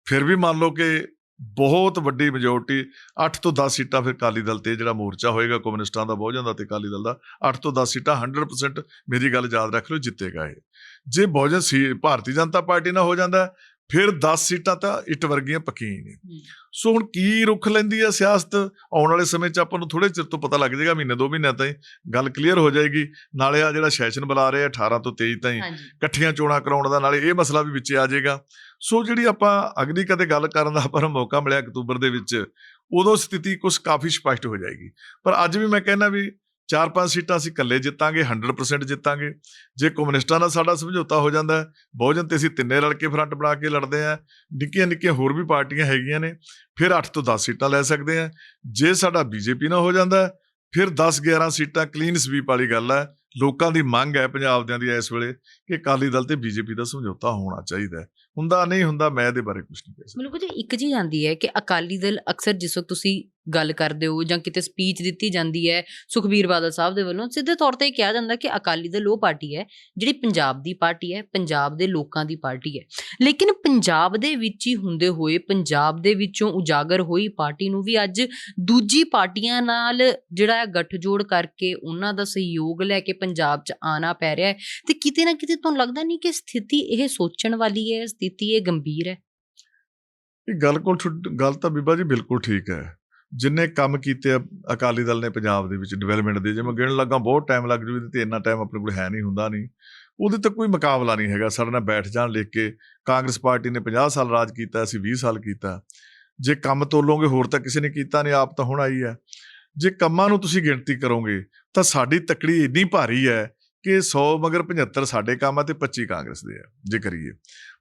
ਫਿਰ ਵੀ ਮੰਨ ਲਓ ਕਿ ਬਹੁਤ ਵੱਡੀ ਮੈਜੋਰਟੀ 8 ਤੋਂ 10 ਸੀਟਾਂ ਫਿਰ ਅਕਾਲੀ ਦਲ ਤੇ ਜਿਹੜਾ ਮੋਰਚਾ ਹੋਏਗਾ ਕਮਿਊਨਿਸਟਾਂ ਦਾ ਬਹੁਜਨ ਦਾ ਤੇ ਅਕਾਲੀ ਦਲ ਦਾ 8 ਤੋਂ 10 ਸੀਟਾਂ 100% ਮੇਰੀ ਗੱਲ ਯਾਦ ਰੱਖ ਲਓ ਜਿੱਤੇਗਾ ਇਹ। ਜੇ ਬਹੁਜਨ ਸੀ ਭਾਰਤੀ ਜਨਤਾ ਪਾਰਟੀ ਨਾਲ ਹੋ ਜਾਂਦਾ ਫਿਰ 10 ਸੀਟਾਂ ਤਾਂ ਇੱਟ ਵਰਗੀਆਂ ਪੱਕੀਆਂ ਹੀ ਨੇ। ਸੋ ਹੁਣ ਕੀ ਰੁਖ ਲੈਂਦੀ ਹੈ ਸਿਆਸਤ? ਆਉਣ ਵਾਲੇ ਸਮੇਂ 'ਚ ਆਪਾਂ ਨੂੰ ਥੋੜੇ ਚਿਰ ਤੋਂ ਪਤਾ ਲੱਗ ਜਾਏਗਾ ਮਹੀਨੇ ਦੋ ਮਹੀਨਿਆਂ ਤਾਈਂ ਗੱਲ ਕਲੀਅਰ ਹੋ ਜਾਏਗੀ। ਨਾਲੇ ਆ ਜਿਹੜਾ ਸੈਸ਼ਨ ਬੁਲਾ ਰਹੇ ਆ 18 ਤੋਂ 23 ਤਾਈਂ ਇਕੱਠੀਆਂ ਚੋਣਾਂ ਕਰਾਉਣ ਦਾ ਨਾਲੇ ਇਹ ਮਸਲਾ ਵੀ ਵਿੱਚੇ ਆ ਜਾਏਗਾ। ਸੋ ਜਿਹੜੀ ਆਪਾਂ ਅਗਲੀ ਕਦੇ ਗੱਲ ਕਰਨ ਦਾ ਪਰ ਮੌਕਾ ਮਿਲਿਆ ਅਕਤੂਬਰ ਦੇ ਵਿੱਚ, ਉਦੋਂ ਸਥਿਤੀ ਕੁਝ ਕਾਫੀ ਸਪਸ਼ਟ ਹੋ ਜਾਏਗੀ। ਪਰ ਅੱਜ ਵੀ ਮੈਂ ਕਹਿੰਦਾ ਵੀ ਚਾਰ ਪੰਜ ਸੀਟਾਂ ਅਸੀਂ ਇਕੱਲੇ ਜਿੱਤਾਂਗੇ 100% ਜਿੱਤਾਂਗੇ। ਜੇ ਕਮਿਊਨਿਸਟਾਂ ਨਾਲ ਸਾਡਾ ਸਮਝੌਤਾ ਹੋ ਜਾਂਦਾ, ਬਹੁਜਨ ਤੇ ਅਸੀਂ ਤਿੰਨੇ ਰਲ ਕੇ ਫਰੰਟ ਬਣਾ ਕੇ ਲੜਦੇ ਆ ਨਿੱਕੀਆਂ ਨਿੱਕੀਆਂ ਹੋਰ ਵੀ ਪਾਰਟੀਆਂ ਹੈਗੀਆਂ ਨੇ, ਫਿਰ 8 ਤੋਂ 10 ਸੀਟਾਂ ਲੈ ਸਕਦੇ ਆ ਜੇ ਸਾਡਾ ਬੀਜੇਪੀ ਨਾਲ ਹੋ ਜਾਂਦਾ, ਫਿਰ 10 11 ਸੀਟਾਂ ਕਲੀਨ ਸਵੀਪ ਵਾਲੀ ਗੱਲ ਹੈ ਲੋਕਾਂ ਦੀ ਮੰਗ ਹੈ, ਪੰਜਾਬ ਦਿਆਂ ਦੀ ਇਸ ਵੇਲੇ, ਕਿ ਅਕਾਲੀ ਦਲ ਤੇ ਬੀਜੇਪੀ ਦਾ ਸਮਝੌਤਾ ਹੋਣਾ ਚਾਹੀਦਾ ਹੁੰਦਾ ਨਹੀਂ ਹੁੰਦਾ ਮੈਂ ਇਹਦੇ ਬਾਰੇ ਕੁਝ ਨਹੀਂ ਕਹਿ ਸਕਦਾ। ਮੈਨੂੰ ਕੁਝ ਇੱਕ ਚੀਜ਼ ਆਂਦੀ ਹੈ ਕਿ ਅਕਾਲੀ ਦਲ ਅਕਸਰ ਜਿਸ ਵਕਤ ਤੁਸੀਂ ਗੱਲ ਕਰਦੇ ਹੋ ਜਾਂ ਕਿਤੇ ਸਪੀਚ ਦਿੱਤੀ ਜਾਂਦੀ ਹੈ, ਸੁਖਬੀਰ ਬਾਦਲ ਸਾਹਿਬ ਦੇ ਵੱਲੋਂ ਸਿੱਧੇ ਤੌਰ ਤੇ ਇਹ ਕਿਹਾ ਜਾਂਦਾ ਕਿ ਅਕਾਲੀ ਦਲ ਉਹ ਪਾਰਟੀ ਹੈ ਜਿਹੜੀ ਪੰਜਾਬ ਦੀ ਪਾਰਟੀ ਹੈ, ਪੰਜਾਬ ਦੇ ਲੋਕਾਂ ਦੀ ਪਾਰਟੀ ਹੈ। ਲੇਕਿਨ ਪੰਜਾਬ ਦੇ ਵਿੱਚ ਹੀ ਹੁੰਦੇ ਹੋਏ, ਪੰਜਾਬ ਦੇ ਵਿੱਚੋਂ ਉਜਾਗਰ ਹੋਈ ਪਾਰਟੀ ਨੂੰ ਵੀ ਅੱਜ ਦੂਜੀ ਪਾਰਟੀਆਂ ਨਾਲ ਜਿਹੜਾ ਹੈ ਗੱਠਜੋੜ ਕਰਕੇ ਉਹਨਾਂ ਦਾ ਸਹਿਯੋਗ ਲੈ ਕੇ ਪੰਜਾਬ 'ਚ ਆਣਾ ਪੈ ਰਿਹਾ ਹੈ ਤੇ ਕਿਤੇ ਨਾ ਕਿਤੇ ਤੁਹਾਨੂੰ ਲੱਗਦਾ ਨਹੀਂ ਕਿ ਸਥਿਤੀ ਇਹ ਸੋਚਣ ਵਾਲੀ ਹੈ, ਸਥਿਤੀ ਇਹ ਗੰਭੀਰ ਹੈ? ਇਹ ਗੱਲ ਕੋਲ ਛੁੱਟ- ਗੱਲ ਤਾਂ ਬੀਬਾ ਜੀ ਬਿਲਕੁਲ ਠੀਕ ਹੈ। ਜਿੰਨੇ ਕੰਮ ਕੀਤੇ ਅਕਾਲੀ ਦਲ ਨੇ ਪੰਜਾਬ ਦੇ ਵਿੱਚ ਡਿਵੈਲਪਮੈਂਟ ਦੇ, ਜੇ ਮੈਂ ਗਿਣ ਲੱਗਾ ਬਹੁਤ ਟਾਈਮ ਲੱਗ ਜੂ ਇਹਦੇ ਤੇ ਇੰਨਾ ਟਾਈਮ ਆਪਣੇ ਕੋਲ ਹੈ ਨਹੀਂ, ਹੁੰਦਾ ਨਹੀਂ। ਉਹਦੇ ਤੇ ਕੋਈ ਮੁਕਾਬਲਾ ਨਹੀਂ ਹੈਗਾ, ਸਾਡੇ ਨਾਲ ਬੈਠ ਜਾਣ ਲਿਖ ਕੇ ਕਾਂਗਰਸ ਪਾਰਟੀ ਨੇ 50 ਸਾਲ ਰਾਜ ਕੀਤਾ, ਅਸੀਂ 20 ਸਾਲ ਕੀਤਾ। ਜੇ ਕੰਮ ਤੋਲੋਗੇ, ਹੋਰ ਤਾਂ ਕਿਸੇ ਨੇ ਕੀਤਾ ਨਹੀਂ, ਆਪ ਤਾਂ ਹੁਣ ਆਈ ਹੈ। ਜੇ ਕੰਮਾਂ ਨੂੰ ਤੁਸੀਂ ਗਿਣਤੀ ਕਰੋਗੇ, ਤਾਂ ਸਾਡੀ ਤਕੜੀ ਇੰਨੀ ਭਾਰੀ ਹੈ ਕਿ 100 ਮਗਰ 75 ਸਾਡੇ ਕੰਮ ਆ ਤੇ 25 ਕਾਂਗਰਸ ਦੇ ਆ, ਜੇ ਕਰੀਏ।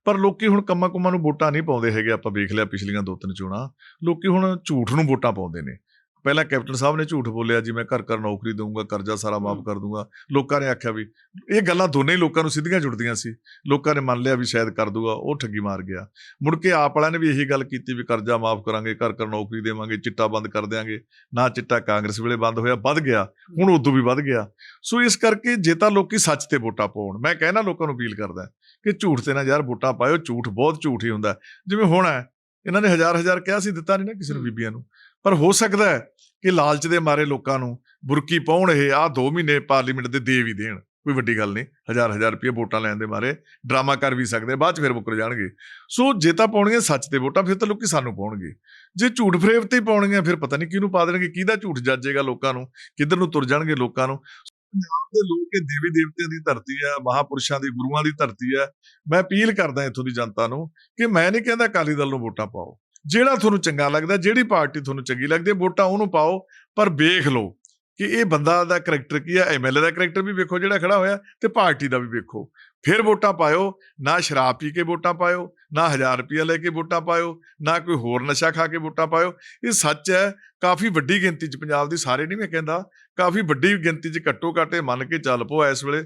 ਪਰ ਲੋਕੀ ਹੁਣ ਕੰਮਾਂ ਕੁਮਾਂ ਨੂੰ ਵੋਟਾਂ ਨਹੀਂ ਪਾਉਂਦੇ ਹੈਗੇ, ਆਪਾਂ ਵੇਖ ਲਿਆ ਪਿਛਲੀਆਂ ਦੋ ਤਿੰਨ ਚੋਣਾਂ। ਲੋਕੀ ਹੁਣ ਝੂਠ ਨੂੰ ਵੋਟਾਂ ਪਾਉਂਦੇ ਨੇ। ਪਹਿਲਾਂ ਕੈਪਟਨ ਸਾਹਿਬ ਨੇ ਝੂਠ ਬੋਲਿਆ ਜੀ ਮੈਂ ਘਰ ਘਰ ਨੌਕਰੀ ਦਊਂਗਾ ਕਰਜ਼ਾ ਸਾਰਾ ਮਾਫ। ਕਰ ਦੂੰਗਾ ਲੋਕਾਂ ਨੇ ਆਖਿਆ ਵੀ ਇਹ ਗੱਲਾਂ ਦੋਨੇ ਹੀ ਲੋਕਾਂ ਨੂੰ ਸਿੱਧੀਆਂ ਜੁੜਦੀਆਂ ਸੀ। ਲੋਕਾਂ ਨੇ ਮੰਨ ਲਿਆ ਵੀ ਸ਼ਾਇਦ ਕਰ ਦੂਗਾ ਉਹ ਠੱਗੀ ਮਾਰ ਗਿਆ। ਮੁੜ ਕੇ ਆਪ ਵਾਲਿਆਂ ਨੇ ਵੀ ਇਹੀ ਗੱਲ ਕੀਤੀ ਵੀ ਕਰਜ਼ਾ ਮਾਫ ਕਰਾਂਗੇ ਘਰ ਘਰ ਨੌਕਰੀ ਦੇਵਾਂਗੇ ਚਿੱਟਾ ਬੰਦ ਕਰ ਦਿਆਂਗੇ। ਨਾ ਚਿੱਟਾ ਕਾਂਗਰਸ ਵੇਲੇ ਬੰਦ ਹੋਇਆ ਵੱਧ ਗਿਆ। ਹੁਣ ਉਦੋਂ ਵੀ ਵੱਧ ਗਿਆ। ਸੋ ਇਸ ਕਰਕੇ ਜੇ ਤਾਂ ਲੋਕੀ ਸੱਚ ਤੇ ਵੋਟਾਂ ਪਾਉਣ ਮੈਂ ਕਹਿਣਾ ਲੋਕਾਂ ਨੂੰ ਅਪੀਲ ਕਰਦਾ ਕਿ ਝੂਠ ਤੇ ਨਾ ਯਾਰ ਵੋਟਾਂ ਪਾਇਓ ਝੂਠ ਬਹੁਤ ਝੂਠ ਹੀ ਹੁੰਦਾ। ਜਿਵੇਂ ਹੁਣ ਹੈ ਇਹਨਾਂ ਨੇ ਹਜ਼ਾਰ ਹਜ਼ਾਰ ਕਿਹਾ ਸੀ ਦਿੱਤਾ ਨਹੀਂ ਨਾ ਕਿਸੇ ਨੂੰ। ਬੀਬੀਆਂ ਨੂੰ। ਪਰ ਹੋ ਸਕਦਾ ਹੈ ਕਿ ਲਾਲਚ ਦੇ ਮਾਰੇ ਲੋਕਾਂ ਨੂੰ ਬੁਰਕੀ ਪਾਉਣ ਇਹ ਆ 2 ਮਹੀਨੇ ਪਾਰਲੀਮੈਂਟ ਦੇ ਦੇ ਵੀ ਦੇਣ। ਕੋਈ ਵੱਡੀ ਗੱਲ ਨਹੀਂ, ਹਜ਼ਾਰ ਹਜ਼ਾਰ ਰੁਪਏ ਵੋਟਾਂ ਲੈਣ ਦੇ ਮਾਰੇ ਡਰਾਮਾ ਕਰ ਵੀ ਸਕਦੇ, ਬਾਅਦ ਚ ਫਿਰ ਮੁੱਕਰ ਜਾਣਗੇ। ਸੋ ਜੇ ਤਾਂ ਪਾਉਣੀਆਂ ਸੱਚ ਤੇ ਵੋਟਾਂ, ਫਿਰ ਤਾਂ ਲੋਕੀ ਸਾਨੂੰ ਪਾਉਣਗੇ। ਜੇ ਝੂਠ ਫਰੇਬ ਤੇ ਹੀ ਪਾਉਣੀਆਂ ਫਿਰ ਪਤਾ ਨਹੀਂ ਕਿਹਨੂੰ ਪਾ ਦੇਣਗੇ, ਕਿਹਦਾ ਝੂਠ ਜਾਜੇਗਾ ਲੋਕਾਂ ਨੂੰ, ਕਿੱਧਰ ਨੂੰ ਤੁਰ ਜਾਣਗੇ ਲੋਕਾਂ ਨੂੰ। ਪੰਜਾਬ ਦੇ ਲੋਕ ਇਹ ਦੇਵੀ ਦੇਵਤਿਆਂ ਦੀ ਧਰਤੀ ਹੈ, ਮਹਾਪੁਰਸ਼ਾਂ ਦੀ ਗੁਰੂਆਂ ਦੀ ਧਰਤੀ ਹੈ। ਮੈਂ ਅਪੀਲ ਕਰਦਾ ਇੱਥੋਂ ਦੀ ਜਨਤਾ ਨੂੰ ਕਿ ਮੈਂ ਨਹੀਂ ਕਹਿੰਦਾ ਅਕਾਲੀ ਦਲ ਨੂੰ ਵੋਟਾਂ ਪਾਓ। ਜਿਹੜਾ ਤੁਹਾਨੂੰ ਚੰਗਾ ਲੱਗਦਾ ਜਿਹੜੀ ਪਾਰਟੀ ਤੁਹਾਨੂੰ ਚੰਗੀ ਲੱਗਦੀ ਹੈ ਵੋਟਾਂ ਉਹਨੂੰ ਪਾਓ ਪਰ ਵੇਖ ਲਓ ਕਿ ਇਹ ਬੰਦਾ ਦਾ ਕਰੈਕਟਰ ਕੀ ਹੈ ਐਮਐਲਏ ਦਾ ਕਰੈਕਟਰ ਵੀ ਵੇਖੋ ਜਿਹੜਾ ਖੜਾ ਹੋਇਆ ਤੇ ਪਾਰਟੀ ਦਾ ਵੀ ਵੇਖੋ। ਫਿਰ ਵੋਟਾਂ ਪਾਇਓ ਨਾ ਸ਼ਰਾਬ ਪੀ ਕੇ ਵੋਟਾਂ ਪਾਇਓ ਨਾ ਹਜ਼ਾਰ ਰੁਪਇਆ ਲੈ ਕੇ ਵੋਟਾਂ ਪਾਇਓ ਨਾ ਕੋਈ ਹੋਰ ਨਸ਼ਾ ਖਾ ਕੇ ਵੋਟਾਂ ਪਾਇਓ। ਇਹ ਸੱਚ ਹੈ ਕਾਫੀ ਵੱਡੀ ਗਿਣਤੀ 'ਚ ਪੰਜਾਬ ਦੀ ਸਾਰੇ ਨਹੀਂ ਮੈਂ ਕਹਿੰਦਾ ਕਾਫੀ ਵੱਡੀ ਗਿਣਤੀ 'ਚ ਘੱਟੋ ਘੱਟ ਇਹ ਮੰਨ ਕੇ ਚੱਲ ਪੋ ਇਸ ਵੇਲੇ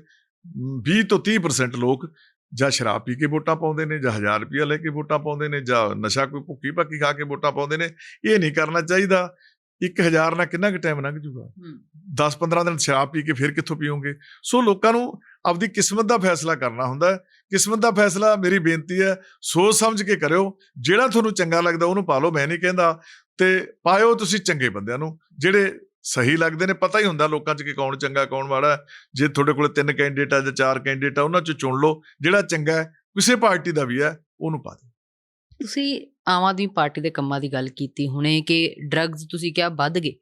ਮ, 20 ਤੋਂ 30% ਲੋਕ ਜਾਂ ਸ਼ਰਾਬ ਪੀ ਕੇ ਵੋਟਾਂ ਪਾਉਂਦੇ ਨੇ ਜਾਂ ਹਜ਼ਾਰ ਰੁਪਇਆ ਲੈ ਕੇ ਵੋਟਾਂ ਪਾਉਂਦੇ ਨੇ ਜਾਂ ਨਸ਼ਾ ਕੋਈ ਭੁੱਕੀ ਭੱਕੀ ਖਾ ਕੇ ਵੋਟਾਂ ਪਾਉਂਦੇ ਨੇ ਇਹ ਨਹੀਂ ਕਰਨਾ ਚਾਹੀਦਾ। 1000 ਨਾਲ ਕਿੰਨਾ ਕੁ ਟਾਈਮ ਲੰਘ ਜੂਗਾ? 10-15 ਦਿਨ ਸ਼ਰਾਬ ਪੀ ਕੇ ਫਿਰ ਕਿੱਥੋਂ ਪੀਓਗੇ? ਸੋ ਲੋਕਾਂ ਨੂੰ ਆਪਦੀ ਕਿਸਮਤ ਦਾ ਫੈਸਲਾ ਕਰਨਾ ਹੁੰਦਾ ਕਿਸਮਤ ਦਾ ਫੈਸਲਾ ਮੇਰੀ ਬੇਨਤੀ ਹੈ ਸੋਚ ਸਮਝ ਕੇ ਕਰਿਓ। ਜਿਹੜਾ ਤੁਹਾਨੂੰ ਚੰਗਾ ਲੱਗਦਾ ਉਹਨੂੰ ਪਾ ਲਓ ਮੈਂ ਨਹੀਂ ਕਹਿੰਦਾ। ਤੇ ਪਾਇਓ ਤੁਸੀਂ ਚੰਗੇ ਬੰਦਿਆਂ ਨੂੰ ਜਿਹੜੇ ਸਹੀ ਲੱਗਦੇ ਨੇ, ਪਤਾ ਹੀ ਹੁੰਦਾ ਲੋਕਾਂ 'ਚ ਕਿ ਕੌਣ ਚੰਗਾ, ਕੌਣ ਮਾੜਾ ਜੇ ਤੁਹਾਡੇ ਕੋਲ ਤਿੰਨ ਕੈਂਡੀਡੇਟ ਆ ਜਾਂ ਚਾਰ ਕੈਂਡੀਡੇਟ ਆ, ਉਹਨਾਂ 'ਚੋਂ ਚੁਣ ਲਓ, ਜਿਹੜਾ ਚੰਗਾ ਹੈ, ਕਿਸੇ ਪਾਰਟੀ ਦਾ ਵੀ ਹੈ, ਉਹਨੂੰ ਪਾ ਦਿਓ। ਤੁਸੀਂ ਆਮ ਆਦਮੀ ਪਾਰਟੀ ਦੇ ਕੰਮਾਂ ਦੀ ਗੱਲ ਕੀਤੀ ਹੁਣੇ ਕਿ ਡਰੱਗਸ ਤੁਸੀਂ ਕਿਹਾ ਵੱਧ ਗਏ।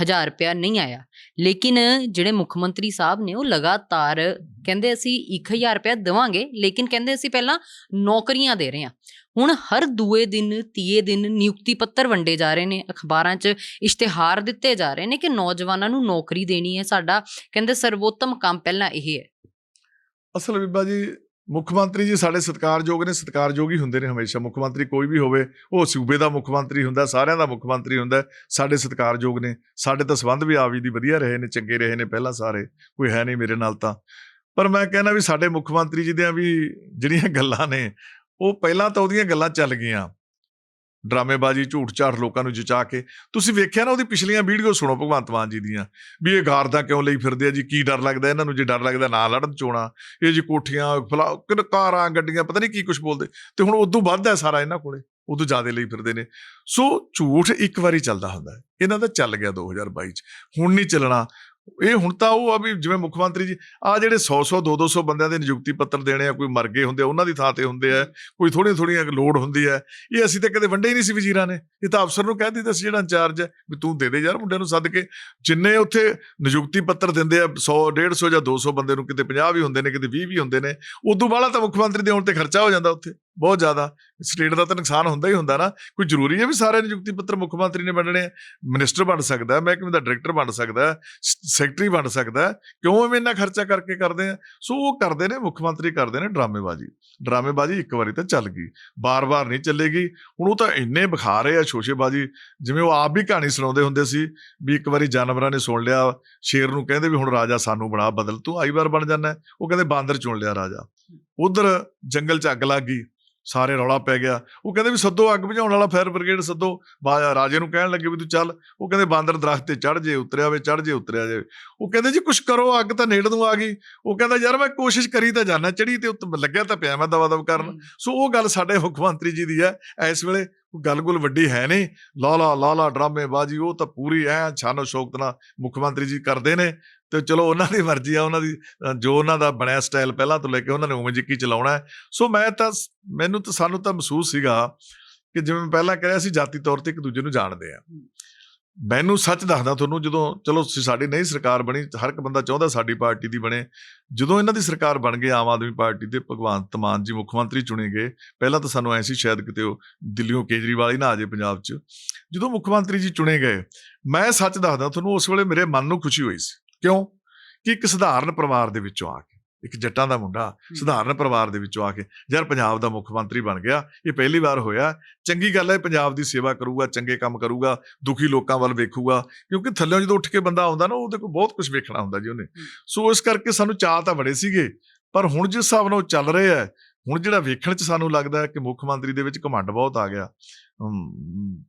1000 ਰੁਪਇਆ ਨਹੀਂ ਆਇਆ। ਲੇਕਿਨ ਜਿਹੜੇ ਮੁੱਖ ਮੰਤਰੀ ਸਾਹਿਬ ਨੇ ਉਹ ਲਗਾਤਾਰ ਕਹਿੰਦੇ ਅਸੀਂ 1000 ਰੁਪਇਆ ਦੇਵਾਂਗੇ, ਲੇਕਿਨ ਕਹਿੰਦੇ ਅਸੀਂ ਪਹਿਲਾਂ ਨੌਕਰੀਆਂ ਦੇ ਰਹੇ ਹਾਂ। ਹੁਣ ਹਰ ਦੂਏ ਦਿਨ, ਤੀਏ ਦਿਨ ਨਿਯੁਕਤੀ ਪੱਤਰ ਵੰਡੇ ਜਾ ਰਹੇ ਨੇ, ਅਖਬਾਰਾਂ 'ਚ ਇਸ਼ਤਿਹਾਰ ਦਿੱਤੇ ਜਾ ਰਹੇ ਨੇ ਕਿ ਨੌਜਵਾਨਾਂ ਨੂੰ ਨੌਕਰੀ ਦੇਣੀ ਹੈ। ਸਾਡਾ ਕਹਿੰਦੇ ਸਰਵੋਤਮ ਕੰਮ ਪਹਿਲਾਂ ਇਹ ਹੈ। ਅਸਲ ਬੀਬਾ ਜੀ ਮੁੱਖ ਮੰਤਰੀ ਜੀ ਸਾਡੇ ਸਤਿਕਾਰਯੋਗ ਨੇ, ਸਤਿਕਾਰਯੋਗ ਹੀ ਹੁੰਦੇ ਨੇ ਹਮੇਸ਼ਾ। ਮੁੱਖ ਮੰਤਰੀ ਕੋਈ ਵੀ ਹੋਵੇ, ਉਹ ਸੂਬੇ ਦਾ ਮੁੱਖ ਮੰਤਰੀ ਹੁੰਦਾ, ਸਾਰਿਆਂ ਦਾ ਮੁੱਖ ਮੰਤਰੀ ਹੁੰਦਾ, ਸਾਡੇ ਸਤਿਕਾਰਯੋਗ ਨੇ। ਸਾਡੇ ਤਾਂ ਸੰਬੰਧ ਵੀ ਆਵੀ ਦੀ ਵਧੀਆ ਰਹੇ ਨੇ, ਚੰਗੇ ਰਹੇ ਨੇ ਪਹਿਲਾਂ ਸਾਰੇ, ਕੋਈ ਹੈ ਨਹੀਂ ਮੇਰੇ ਨਾਲ ਤਾਂ। ਪਰ ਮੈਂ ਕਹਿੰਦਾ ਵੀ ਸਾਡੇ ਮੁੱਖ ਮੰਤਰੀ ਜੀ ਦੀਆਂ ਵੀ ਜਿਹੜੀਆਂ ਗੱਲਾਂ ਨੇ, ਉਹ ਪਹਿਲਾਂ ਤਾਂ ਉਹਦੀਆਂ ਗੱਲਾਂ ਚੱਲ ਗਈਆਂ। ਡਰਾਮੇਬਾਜ਼ੀ, ਝੂਠ ਝਾੜ ਲੋਕਾਂ ਨੂੰ ਜਚਾ ਕੇ। ਤੁਸੀਂ ਵੇਖਿਆ ਨਾ ਉਹਦੀ ਪਿਛਲੀਆਂ ਵੀਡੀਓ ਸੁਣੋ ਭਗਵੰਤ ਮਾਨ ਜੀ ਦੀਆਂ, ਵੀ ਇਹ ਗਾਰਦਾ ਕਿਉਂ ਲਈ ਫਿਰਦੇ ਆ ਜੀ? ਕੀ ਡਰ ਲੱਗਦਾ ਇਹਨਾਂ ਨੂੰ? ਜੇ ਡਰ ਲੱਗਦਾ ਨਾ ਲੜਨ ਚੋਣਾ, ਇਹ ਜੀ ਕੋਠੀਆਂ, ਫਲਾ ਕਾਰਾਂ, ਗੱਡੀਆਂ, ਪਤਾ ਨਹੀਂ ਕੀ ਕੁਝ ਬੋਲਦੇ। ਤੇ ਹੁਣ ਉਦੋਂ ਵੱਧ ਹੈ ਸਾਰਾ ਇਹਨਾਂ ਕੋਲੇ, ਉਦੋਂ ਜ਼ਿਆਦਾ ਲਈ ਫਿਰਦੇ ਨੇ। ਸੋ ਝੂਠ ਇੱਕ ਵਾਰੀ ਚੱਲਦਾ ਹੁੰਦਾ ਇਹਨਾਂ ਦਾ ਚੱਲ ਗਿਆ 2022 ਚ। ਹੁਣ ਨਹੀਂ ਚੱਲਣਾ। ਇਹ ਹੁਣ ਤਾਂ ਉਹ ਆ ਵੀ ਜਿਵੇਂ ਮੁੱਖ ਮੰਤਰੀ ਜੀ ਆ ਜਿਹੜੇ 100 100 200 200 ਬੰਦਿਆਂ ਦੇ ਨਿਯੁਕਤੀ ਪੱਤਰ ਦੇਣੇ ਆ, ਕੋਈ ਮਰ ਗਏ ਹੁੰਦੇ ਆ, ਉਹਨਾਂ ਦੀ ਥਾਂ ਤੇ ਹੁੰਦੇ ਆ, ਕੋਈ ਥੋੜੀਆਂ ਥੋੜੀਆਂ ਲੋੜ ਹੁੰਦੀ ਹੈ ਇਹ ਅਸੀਂ ਤਾਂ ਕਦੇ ਵੰਡੇ ਹੀ ਨਹੀਂ ਸੀ ਵਜ਼ੀਰਾਂ ਨੇ। ਇਹ ਤਾਂ ਅਫਸਰ ਨੂੰ ਕਹਿ ਦਿੱਤਾ ਸੀ ਜਿਹੜਾ ਇੰਚਾਰਜ ਹੈ ਵੀ ਤੂੰ ਦੇ ਦੇ ਯਾਰ ਮੁੰਡਿਆਂ ਨੂੰ ਸੱਦ ਕੇ। ਜਿੰਨੇ ਉੱਥੇ ਨਿਯੁਕਤੀ ਪੱਤਰ ਦਿੰਦੇ ਆ 100 150 ਜਾਂ 200 ਬੰਦੇ ਨੂੰ ਕਿਤੇ 50 ਵੀ ਹੁੰਦੇ ਨੇ, ਕਿਤੇ 20 ਵੀ ਹੁੰਦੇ ਨੇ, ਉਦੋਂ ਬਾਅਦ ਤਾਂ ਮੁੱਖ ਮੰਤਰੀ ਦੇ ਆਉਣ ਤੇ ਖਰਚਾ ਹੋ ਜਾਂਦਾ ਉੱਥੇ। ਬਹੁਤ ਜ਼ਿਆਦਾ। ਸਟੇਟ ਦਾ ਤਾਂ ਨੁਕਸਾਨ ਹੁੰਦਾ ਹੀ ਹੁੰਦਾ ਨਾ। ਕੋਈ ਜ਼ਰੂਰੀ ਹੈ ਵੀ ਸਾਰੇ ਨਿਯੁਕਤੀ ਪੱਤਰ ਮੁੱਖ ਮੰਤਰੀ ਨੇ ਵੰਡਣੇ ਆ? ਮਿਨਿਸਟਰ ਬਣ ਸਕਦਾ ਮਹਿਕਮੇ ਦਾ ਡਾਇਰੈਕਟਰ ਬਣ ਸਕਦਾ ਸੈਕਟਰੀ ਬਣ ਸਕਦਾ ਕਿਉਂ ਐਵੇਂ ਇੰਨਾ ਖਰਚਾ ਕਰਕੇ ਕਰਦੇ ਆ? ਸੋ ਉਹ ਕਰਦੇ ਨੇ, ਮੁੱਖ ਮੰਤਰੀ ਕਰਦੇ ਨੇ ਡਰਾਮੇਬਾਜ਼ੀ। ਡਰਾਮੇਬਾਜ਼ੀ ਇੱਕ ਵਾਰੀ ਤਾਂ ਚੱਲ ਗਈ। ਬਾਰ-ਬਾਰ ਨਹੀਂ ਚੱਲੇਗੀ ਹੁਣ ਉਹ ਤਾਂ ਇੰਨੇ ਬੁਖਾਰ ਰਹੇ ਆ ਸ਼ੋਸ਼ੇਬਾਜ਼ੀ। ਜਿਵੇਂ ਉਹ ਆਪ ਵੀ ਕਹਾਣੀ ਸੁਣਾਉਂਦੇ ਹੁੰਦੇ ਸੀ ਵੀ ਇੱਕ ਵਾਰੀ ਜਾਨਵਰਾਂ ਨੇ ਸੁਣ ਲਿਆ, ਸ਼ੇਰ ਨੂੰ ਕਹਿੰਦੇ ਵੀ ਹੁਣ ਰਾਜਾ ਸਾਨੂੰ ਬਣਾ, ਬਦਲ, ਤੂੰ ਆਈ ਵਾਰ ਬਣ ਜਾਣਾ ਉਹ ਕਹਿੰਦੇ ਬਾਂਦਰ ਚੁਣ ਲਿਆ ਰਾਜਾ। ਉਧਰ ਜੰਗਲ 'ਚ ਅੱਗ ਲੱਗ ਗਈ। ਸਾਰੇ ਰੌਲਾ ਪੈ ਗਿਆ। ਉਹ ਕਹਿੰਦੇ ਵੀ ਸੱਦੋ ਅੱਗ ਬੁਝਾਉਣ ਵਾਲਾ ਫਾਇਰ ਬ੍ਰਿਗੇਡ ਸੱਦੋ। ਰਾਜੇ ਨੂੰ ਕਹਿਣ ਲੱਗੇ ਵੀ ਤੂੰ ਚੱਲ। ਉਹ ਕਹਿੰਦੇ ਬਾਂਦਰ ਦਰਖਤ ਤੇ ਚੜ ਜੇ ਉਤਰਿਆ ਵੇ ਚੜ ਜੇ ਉਤਰਿਆ ਜੇ ਉਹ ਕਹਿੰਦੇ ਜੀ ਕੁਛ ਕਰੋ ਅੱਗ ਤਾਂ ਨੇੜ ਨੂੰ ਆ ਗਈ। ਉਹ ਕਹਿੰਦਾ ਯਾਰ ਮੈਂ ਕੋਸ਼ਿਸ਼ ਕਰੀ ਤਾਂ ਜਾਣਾ ਚੜੀ ਤੇ ਉੱਤੇ ਲੱਗਿਆ ਤਾਂ ਪਿਆ ਮੈਂ ਦਵਾ ਦਵ ਕਰਨ ਸੋ ਉਹ ਗੱਲ ਸਾਡੇ ਮੁੱਖ ਮੰਤਰੀ ਜੀ ਦੀ ਹੈ। ਇਸ ਵੇਲੇ ਗੱਲ ਗੁੱਲ ਵੱਡੀ ਹੈ ਨਹੀਂ। ਲਾਲਾ ਲਾਲਾ ਡਰਾਮੇ ਬਾਜੀ ਉਹ ਤਾਂ ਪੂਰੀ ਐ ਛਾਨੋ ਸ਼ੌਕਤ ਨਾਲ ਮੁੱਖ ਮੰਤਰੀ ਜੀ ਕਰਦੇ ਨੇ। ਤੇ ਚਲੋ ਉਹਨਾਂ ਦੀ ਮਰਜ਼ੀ ਆ ਉਹਨਾਂ ਦੀ ਜੋ ਉਹਨਾਂ ਦਾ ਬਣਿਆ ਸਟਾਈਲ ਪਹਿਲਾਂ ਤੋਂ ਲੈ ਕੇ ਉਹਨਾਂ ਨੇ ਉਵੇਂ ਜਿੱਕੀ ਚਲਾਉਣਾ ਸੋ ਮੈਂ ਤਾਂ ਮੈਨੂੰ ਤਾਂ ਸਾਨੂੰ ਤਾਂ ਮਹਿਸੂਸ ਸੀਗਾ ਕਿ ਜਿਵੇਂ ਮੈਂ ਪਹਿਲਾਂ ਕਹਿ ਰਿਹਾ ਸੀ ਜਾਤੀ ਤੌਰ ਤੇ ਇੱਕ ਦੂਜੇ ਨੂੰ ਜਾਣਦੇ ਆ। ਮੈਨੂੰ ਸੱਚ ਦੱਸਦਾ ਤੁਹਾਨੂੰ ਜਦੋਂ ਚਲੋ ਸਾਡੀ ਨਹੀਂ ਸਰਕਾਰ ਬਣੀ ਹਰ ਇੱਕ ਬੰਦਾ ਚਾਹੁੰਦਾ ਸਾਡੀ ਪਾਰਟੀ ਦੀ ਬਣੇ। ਜਦੋਂ ਇਹਨਾਂ ਦੀ ਸਰਕਾਰ ਬਣ ਗਈ ਆਮ ਆਦਮੀ ਪਾਰਟੀ ਦੇ ਭਗਵੰਤ ਮਾਨ ਜੀ ਮੁੱਖ ਮੰਤਰੀ ਚੁਣੇ ਗਏ ਪਹਿਲਾਂ ਤਾਂ ਸਾਨੂੰ ਐ ਸੀ ਸ਼ਾਇਦ ਕਿਤੇ ਉਹ ਦਿੱਲੀੋਂ ਕੇਜਰੀਵਾਲ ਹੀ ਨਾ ਆ ਜਾਏ ਪੰਜਾਬ 'ਚ। ਜਦੋਂ ਮੁੱਖ ਮੰਤਰੀ ਜੀ ਚੁਣੇ ਗਏ ਮੈਂ ਸੱਚ ਦੱਸਦਾ ਤੁਹਾਨੂੰ ਉਸ ਵੇਲੇ ਮੇਰੇ ਮਨ ਨੂੰ ਖੁਸ਼ੀ ਹੋਈ ਸੀ। ਕਿਉਂ? ਕਿ ਇੱਕ ਸਧਾਰਨ ਪਰਿਵਾਰ ਦੇ ਵਿੱਚੋਂ ਆ ਕੇ ਇੱਕ ਜੱਟਾਂ ਦਾ ਮੁੰਡਾ ਸਧਾਰਨ ਪਰਿਵਾਰ ਦੇ ਵਿੱਚੋਂ ਆ ਕੇ ਯਾਰ ਪੰਜਾਬ ਦਾ ਮੁੱਖ ਮੰਤਰੀ ਬਣ ਗਿਆ ਇਹ ਪਹਿਲੀ ਵਾਰ ਹੋਇਆ ਚੰਗੀ ਗੱਲ ਹੈ ਪੰਜਾਬ ਦੀ ਸੇਵਾ ਕਰੂਗਾ ਚੰਗੇ ਕੰਮ ਕਰੂਗਾ ਦੁਖੀ ਲੋਕਾਂ ਵੱਲ ਵੇਖੂਗਾ ਕਿਉਂਕਿ ਥੱਲੇੋਂ ਜਦੋਂ ਉੱਠ ਕੇ ਬੰਦਾ ਆਉਂਦਾ ਨਾ ਉਹਦੇ ਕੋਲ ਬਹੁਤ ਕੁਝ ਵੇਖਣਾ ਹੁੰਦਾ ਜੀ ਉਹਨੇ। ਸੋ ਇਸ ਕਰਕੇ ਸਾਨੂੰ ਚਾਹ ਤਾਂ ਬੜੇ ਸੀਗੇ ਪਰ ਹੁਣ ਜਿਸ ਹਿਸਾਬ ਨਾਲ ਉਹ ਚੱਲ ਰਹੇ ਹੈ ਹੁਣ ਜਿਹੜਾ ਵੇਖਣ 'ਚ ਸਾਨੂੰ ਲੱਗਦਾ ਹੈ ਕਿ ਮੁੱਖ ਮੰਤਰੀ ਦੇ ਵਿੱਚ ਘਮੰਡ ਬਹੁਤ ਆ ਗਿਆ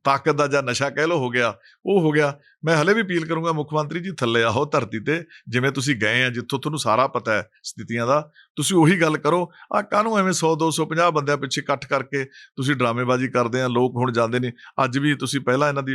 ਤਾਕਤ ਦਾ ਜਾਂ ਨਸ਼ਾ ਕਹਿ ਲੋ ਹੋ ਗਿਆ। ਉਹ ਹੋ ਗਿਆ। ਮੈਂ ਹਲੇ ਵੀ ਅਪੀਲ ਕਰੂੰਗਾ ਮੁੱਖ ਮੰਤਰੀ ਜੀ ਥੱਲੇ ਆਓ ਧਰਤੀ ਤੇ ਜਿਵੇਂ ਤੁਸੀਂ ਗਏ ਆ ਜਿੱਥੋਂ ਤੁਹਾਨੂੰ ਸਾਰਾ ਪਤਾ ਹੈ ਸਥਿਤੀਆਂ ਦਾ ਤੁਸੀਂ ਉਹੀ ਗੱਲ ਕਰੋ। ਆ ਕਾਹਨੂੰ ਐਵੇਂ 100 250 ਬੰਦਿਆਂ ਪਿੱਛੇ ਇਕੱਠ ਕਰਕੇ ਤੁਸੀਂ ਡਰਾਮੇਬਾਜ਼ੀ ਕਰਦੇ ਆ ਲੋਕ ਹੁਣ ਜਾਂਦੇ ਨੇ। ਅੱਜ ਵੀ ਤੁਸੀਂ ਪਹਿਲਾਂ ਇਹਨਾਂ ਦੀ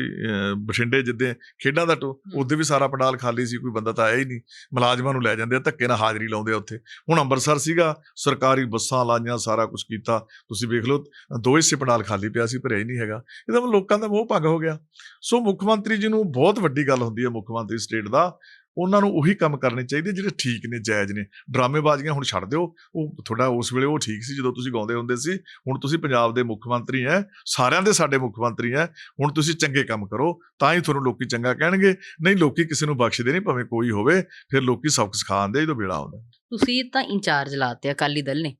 ਬਠਿੰਡੇ ਜਿੱਦੇ ਖੇਡਾਂ ਦਾ ਟੋ ਉਹਦੇ ਵੀ ਸਾਰਾ ਪੰਡਾਲ ਖਾਲੀ ਸੀ ਕੋਈ ਬੰਦਾ ਤਾਂ ਆਇਆ ਹੀ ਨਹੀਂ। ਮੁਲਾਜ਼ਮਾਂ ਨੂੰ ਲੈ ਜਾਂਦੇ ਆ ਧੱਕੇ ਨਾਲ ਹਾਜ਼ਰੀ ਲਾਉਂਦੇ ਆ ਉੱਥੇ। ਹੁਣ ਅੰਮ੍ਰਿਤਸਰ ਸੀਗਾ ਸਰਕਾਰੀ ਬੱਸਾਂ ਲਾਈਆਂ ਸਾਰਾ ਕੁਝ ਕੀਤਾ। ਤੁਸੀਂ ਵੇਖ ਲਓ ਦੋ ਹਿੱਸੇ ਪੰਡਾਲ ਖਾਲੀ ਪਿਆ ਸੀ ਭਰਿਆ ਹੀ ਨਹੀਂ ਹੈਗਾ। ਇਹਦਾ ਮਤਲਬ ਲੋਕਾਂ ਦਾ ਮੋਹ ਭੰਗ ਹੋ ਗਿਆ। ਸੋ ਮੁੱਖ ਮੰਤਰੀ ਜੀ ਨੂੰ ਬਹੁਤ ਵੱਡੀ ਗੱਲ ਹੁੰਦੀ ਹੈ ਮੁੱਖ ਮੰਤਰੀ ਸਟੇਟ ਦਾ। ਉਹਨਾਂ ਨੂੰ ਉਹੀ ਕੰਮ ਕਰਨੇ ਚਾਹੀਦੇ ਜਿਹੜੇ ਠੀਕ ਨੇ, ਜਾਇਜ਼ ਨੇ। ਡਰਾਮੇਬਾਜ਼ੀਆਂ ਹੁਣ ਛੱਡ ਦਿਓ। ਉਹ ਤੁਹਾਡਾ ਉਸ ਵੇਲੇ ਉਹ ਠੀਕ ਸੀ ਜਦੋਂ ਤੁਸੀਂ ਗਾਉਂਦੇ ਹੁੰਦੇ ਸੀ। ਹੁਣ ਤੁਸੀਂ ਪੰਜਾਬ ਦੇ ਮੁੱਖ ਮੰਤਰੀ ਹੈ ਸਾਰਿਆਂ ਦੇ ਸਾਡੇ ਮੁੱਖ ਮੰਤਰੀ ਹੈ ਹੁਣ ਤੁਸੀਂ ਚੰਗੇ ਕੰਮ ਕਰੋ। ਤਾਂ ਹੀ ਤੁਹਾਨੂੰ ਲੋਕੀ ਚੰਗਾ ਕਹਿਣਗੇ। ਨਹੀਂ, ਲੋਕੀ ਕਿਸੇ ਨੂੰ ਬਖਸ਼ਦੇ ਨਹੀਂ, ਭਾਵੇਂ ਕੋਈ ਹੋਵੇ। ਫਿਰ ਲੋਕੀ ਸਬਕ ਸਿਖਾਉਂਦੇ ਜਦੋਂ ਵੇਲਾ ਆਉਂਦਾ। ਤੁਸੀਂ ਤਾਂ ਇੰਚਾਰਜ ਲਾਤੇ ਅਕਾਲੀ ਦਲ ਨੇ।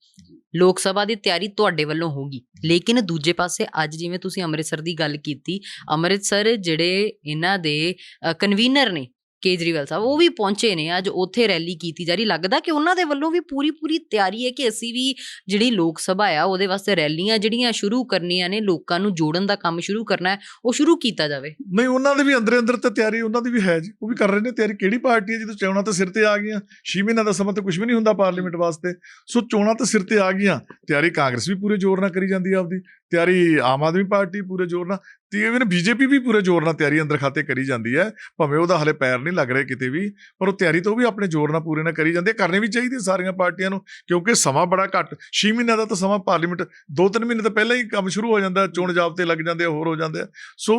ਲੋਕ ਸਭਾ ਦੀ ਤਿਆਰੀ ਤੁਹਾਡੇ ਵੱਲੋਂ ਹੋਗੀ ਲੇਕਿਨ ਦੂਜੇ ਪਾਸੇ ਅੱਜ ਜਿਵੇਂ ਤੁਸੀਂ ਅੰਮ੍ਰਿਤਸਰ ਦੀ ਗੱਲ ਕੀਤੀ, ਅੰਮ੍ਰਿਤਸਰ ਜਿਹੜੇ ਇਹਨਾਂ ਦੇ ਕਨਵੀਨਰ ਨੇ ਕੇਜਰੀਵਾਲ ਸਾਹਿਬ, ਉਹ ਵੀ ਪਹੁੰਚੇ ਨੇ। ਅੱਜ ਉੱਥੇ ਰੈਲੀ ਕੀਤੀ ਜਾ ਰਹੀ। ਲੱਗਦਾ ਕਿ ਉਹਨਾਂ ਦੇ ਵੱਲੋਂ ਵੀ ਪੂਰੀ ਪੂਰੀ ਤਿਆਰੀ ਹੈ ਕਿ ਅਸੀਂ ਵੀ ਜਿਹੜੀ ਲੋਕ ਸਭਾ ਆ, ਉਹਦੇ ਵਾਸਤੇ ਰੈਲੀਆਂ ਜਿਹੜੀਆਂ ਸ਼ੁਰੂ ਕਰਨੀਆਂ ਨੇ, ਲੋਕਾਂ ਨੂੰ ਜੋੜਨ ਦਾ ਕੰਮ ਸ਼ੁਰੂ ਕਰਨਾ ਹੈ, ਉਹ ਸ਼ੁਰੂ ਕੀਤਾ ਜਾਵੇ। ਨਹੀਂ, ਉਹਨਾਂ ਦੇ ਵੀ ਅੰਦਰੇ ਅੰਦਰ ਤੇ ਤਿਆਰੀ, ਉਹਨਾਂ ਦੀ ਵੀ ਹੈ ਜੀ। ਉਹ ਵੀ ਕਰ ਰਹੇ ਨੇ ਤਿਆਰੀ। ਕਿਹੜੀ ਪਾਰਟੀ ਹੈ ਜਦੋਂ ਚੋਣਾਂ ਤਾਂ ਸਿਰ ਤੇ ਆ ਗਈਆਂ। 6 ਮਹੀਨਿਆਂ ਦਾ ਸਮਾਂ ਤਾਂ ਕੁਝ ਵੀ ਨਹੀਂ ਹੁੰਦਾ ਪਾਰਲੀਮੈਂਟ ਵਾਸਤੇ। ਸੋ ਚੋਣਾਂ ਤਾਂ ਸਿਰ ਤੇ ਆ ਗਈਆਂ। ਤਿਆਰੀ ਕਾਂਗਰਸ ਵੀ ਪੂਰੇ ਜ਼ੋਰ ਨਾਲ ਕਰੀ ਜਾਂਦੀ ਹੈ ਆਪਦੀ। ਤਿਆਰੀ ਆਮ ਆਦਮੀ ਪਾਰਟੀ ਪੂਰੇ ਜ਼ੋਰ ਨਾਲ। ਤੇ ਇਵਨ ਬੀਜੇਪੀ ਵੀ ਪੂਰੇ ਜ਼ੋਰ ਨਾਲ ਤਿਆਰੀ ਅੰਦਰ ਖਾਤੇ ਕਰੀ ਜਾਂਦੀ ਹੈ। ਭਾਵੇਂ ਉਹਦਾ ਹਲੇ ਪੈਰ ਨਹੀਂ ਲੱਗ ਰਿਹਾ ਕਿਤੇ ਵੀ ਪਰ ਉਹ ਤਿਆਰੀ ਤਾਂ ਉਹ ਵੀ ਆਪਣੇ ਜ਼ੋਰ ਨਾਲ ਪੂਰੇ ਨਾਲ ਕਰੀ ਜਾਂਦੀ ਹੈ। ਕਰਨੀ ਵੀ ਚਾਹੀਦੀ ਸਾਰੀਆਂ ਪਾਰਟੀਆਂ ਨੂੰ ਕਿਉਂਕਿ ਸਮਾਂ ਬੜਾ ਘੱਟ। 6 ਮਹੀਨਿਆਂ ਦਾ ਤਾਂ ਸਮਾਂ ਪਾਰਲੀਮੈਂਟ 2-3 ਮਹੀਨੇ ਤੋਂ ਪਹਿਲਾਂ ਹੀ ਕੰਮ ਸ਼ੁਰੂ ਹੋ ਜਾਂਦਾ ਚੋਣ ਜਾਬਤੇ ਲੱਗ ਜਾਂਦੇ ਆ ਹੋਰ ਹੋ ਜਾਂਦੇ ਆ। ਸੋ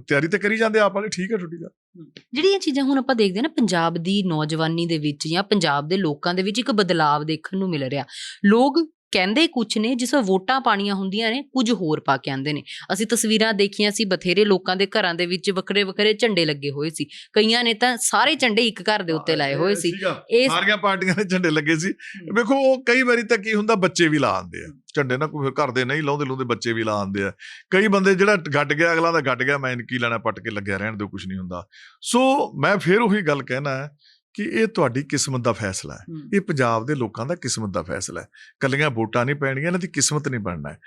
ਤਿਆਰੀ ਤਾਂ ਕਰੀ ਜਾਂਦੇ ਆ, ਆਪ ਵਾਲੇ ਠੀਕ ਹੈ ਤੁਹਾਡੀ ਗੱਲ। ਜਿਹੜੀਆਂ ਚੀਜ਼ਾਂ ਹੁਣ ਆਪਾਂ ਦੇਖਦੇ ਹਾਂ ਨਾ ਪੰਜਾਬ ਦੀ ਨੌਜਵਾਨੀ ਦੇ ਵਿੱਚ ਜਾਂ ਪੰਜਾਬ ਦੇ ਲੋਕਾਂ ਦੇ ਵਿੱਚ ਇੱਕ ਬਦਲਾਵ ਦੇਖਣ ਨੂੰ ਮਿਲ ਰਿਹਾ। ਲੋਕ ਕਹਿੰਦੇ ਕੁਝ ਨੇ ਜਿਸ ਵੋਟਾਂ ਪਾਣੀਆਂ ਹੁੰਦੀਆਂ ਨੇ ਕੁਝ ਹੋਰ ਪਾ ਕੇ ਆਉਂਦੇ ਨੇ। ਅਸੀਂ ਤਸਵੀਰਾਂ ਦੇਖੀਆਂ ਸੀ ਬਥੇਰੇ ਲੋਕਾਂ ਦੇ ਘਰਾਂ ਦੇ ਵਿੱਚ ਵੱਖਰੇ ਵੱਖਰੇ ਝੰਡੇ ਲੱਗੇ ਹੋਏ ਸੀ। ਕਈਆਂ ਨੇ ਤਾਂ ਸਾਰੇ ਝੰਡੇ ਇੱਕ ਘਰ ਦੇ ਉੱਤੇ ਲਾਏ ਹੋਏ ਸੀ। ਇਸ ਸਾਰੀਆਂ ਪਾਰਟੀਆਂ ਦੇ ਝੰਡੇ ਲੱਗੇ ਸੀ। ਵੇਖੋ ਉਹ ਕਈ ਵਾਰੀ ਤਾਂ ਕੀ ਹੁੰਦਾ ਬੱਚੇ ਵੀ ਲਾ ਆਉਂਦੇ ਆ। ਝੰਡੇ ਨਾ ਕੋਈ ਘਰ ਦੇ ਨਹੀਂ ਲਾਉਂਦੇ ਲਾਉਂਦੇ ਬੱਚੇ ਵੀ ਲਾ ਆਉਂਦੇ ਆ। ਕਈ ਬੰਦੇ ਜਿਹੜਾ ਗੱਡ ਗਿਆ ਅਗਲਾ ਦਾ ਗੱਡ ਗਿਆ ਮੈਂ ਕੀ ਲੈਣਾ ਪੱਟ ਕੇ ਲੱਗਿਆ ਰਹਿਣ ਦਿਓ ਕੁਝ ਨਹੀਂ ਹੁੰਦਾ। ਸੋ ਮੈਂ ਫੇਰ ਉਹੀ ਗੱਲ ਕਹਿਣਾ ਹੈ ਕਿ ਇਹ ਤੁਹਾਡੀ ਕਿਸਮਤ ਦਾ ਫੈਸਲਾ ਹੈ। ਇਹ ਪੰਜਾਬ ਦੇ ਲੋਕਾਂ ਦਾ ਕਿਸਮਤ ਦਾ ਫੈਸਲਾ ਹੈ। ਕੱਲੀਆਂ ਵੋਟਾਂ ਨਹੀਂ ਪੈਣਗੀਆਂ ਇਹਨਾਂ ਦੀ ਕਿਸਮਤ ਨਹੀਂ ਬਣਨਾ ਹੈ।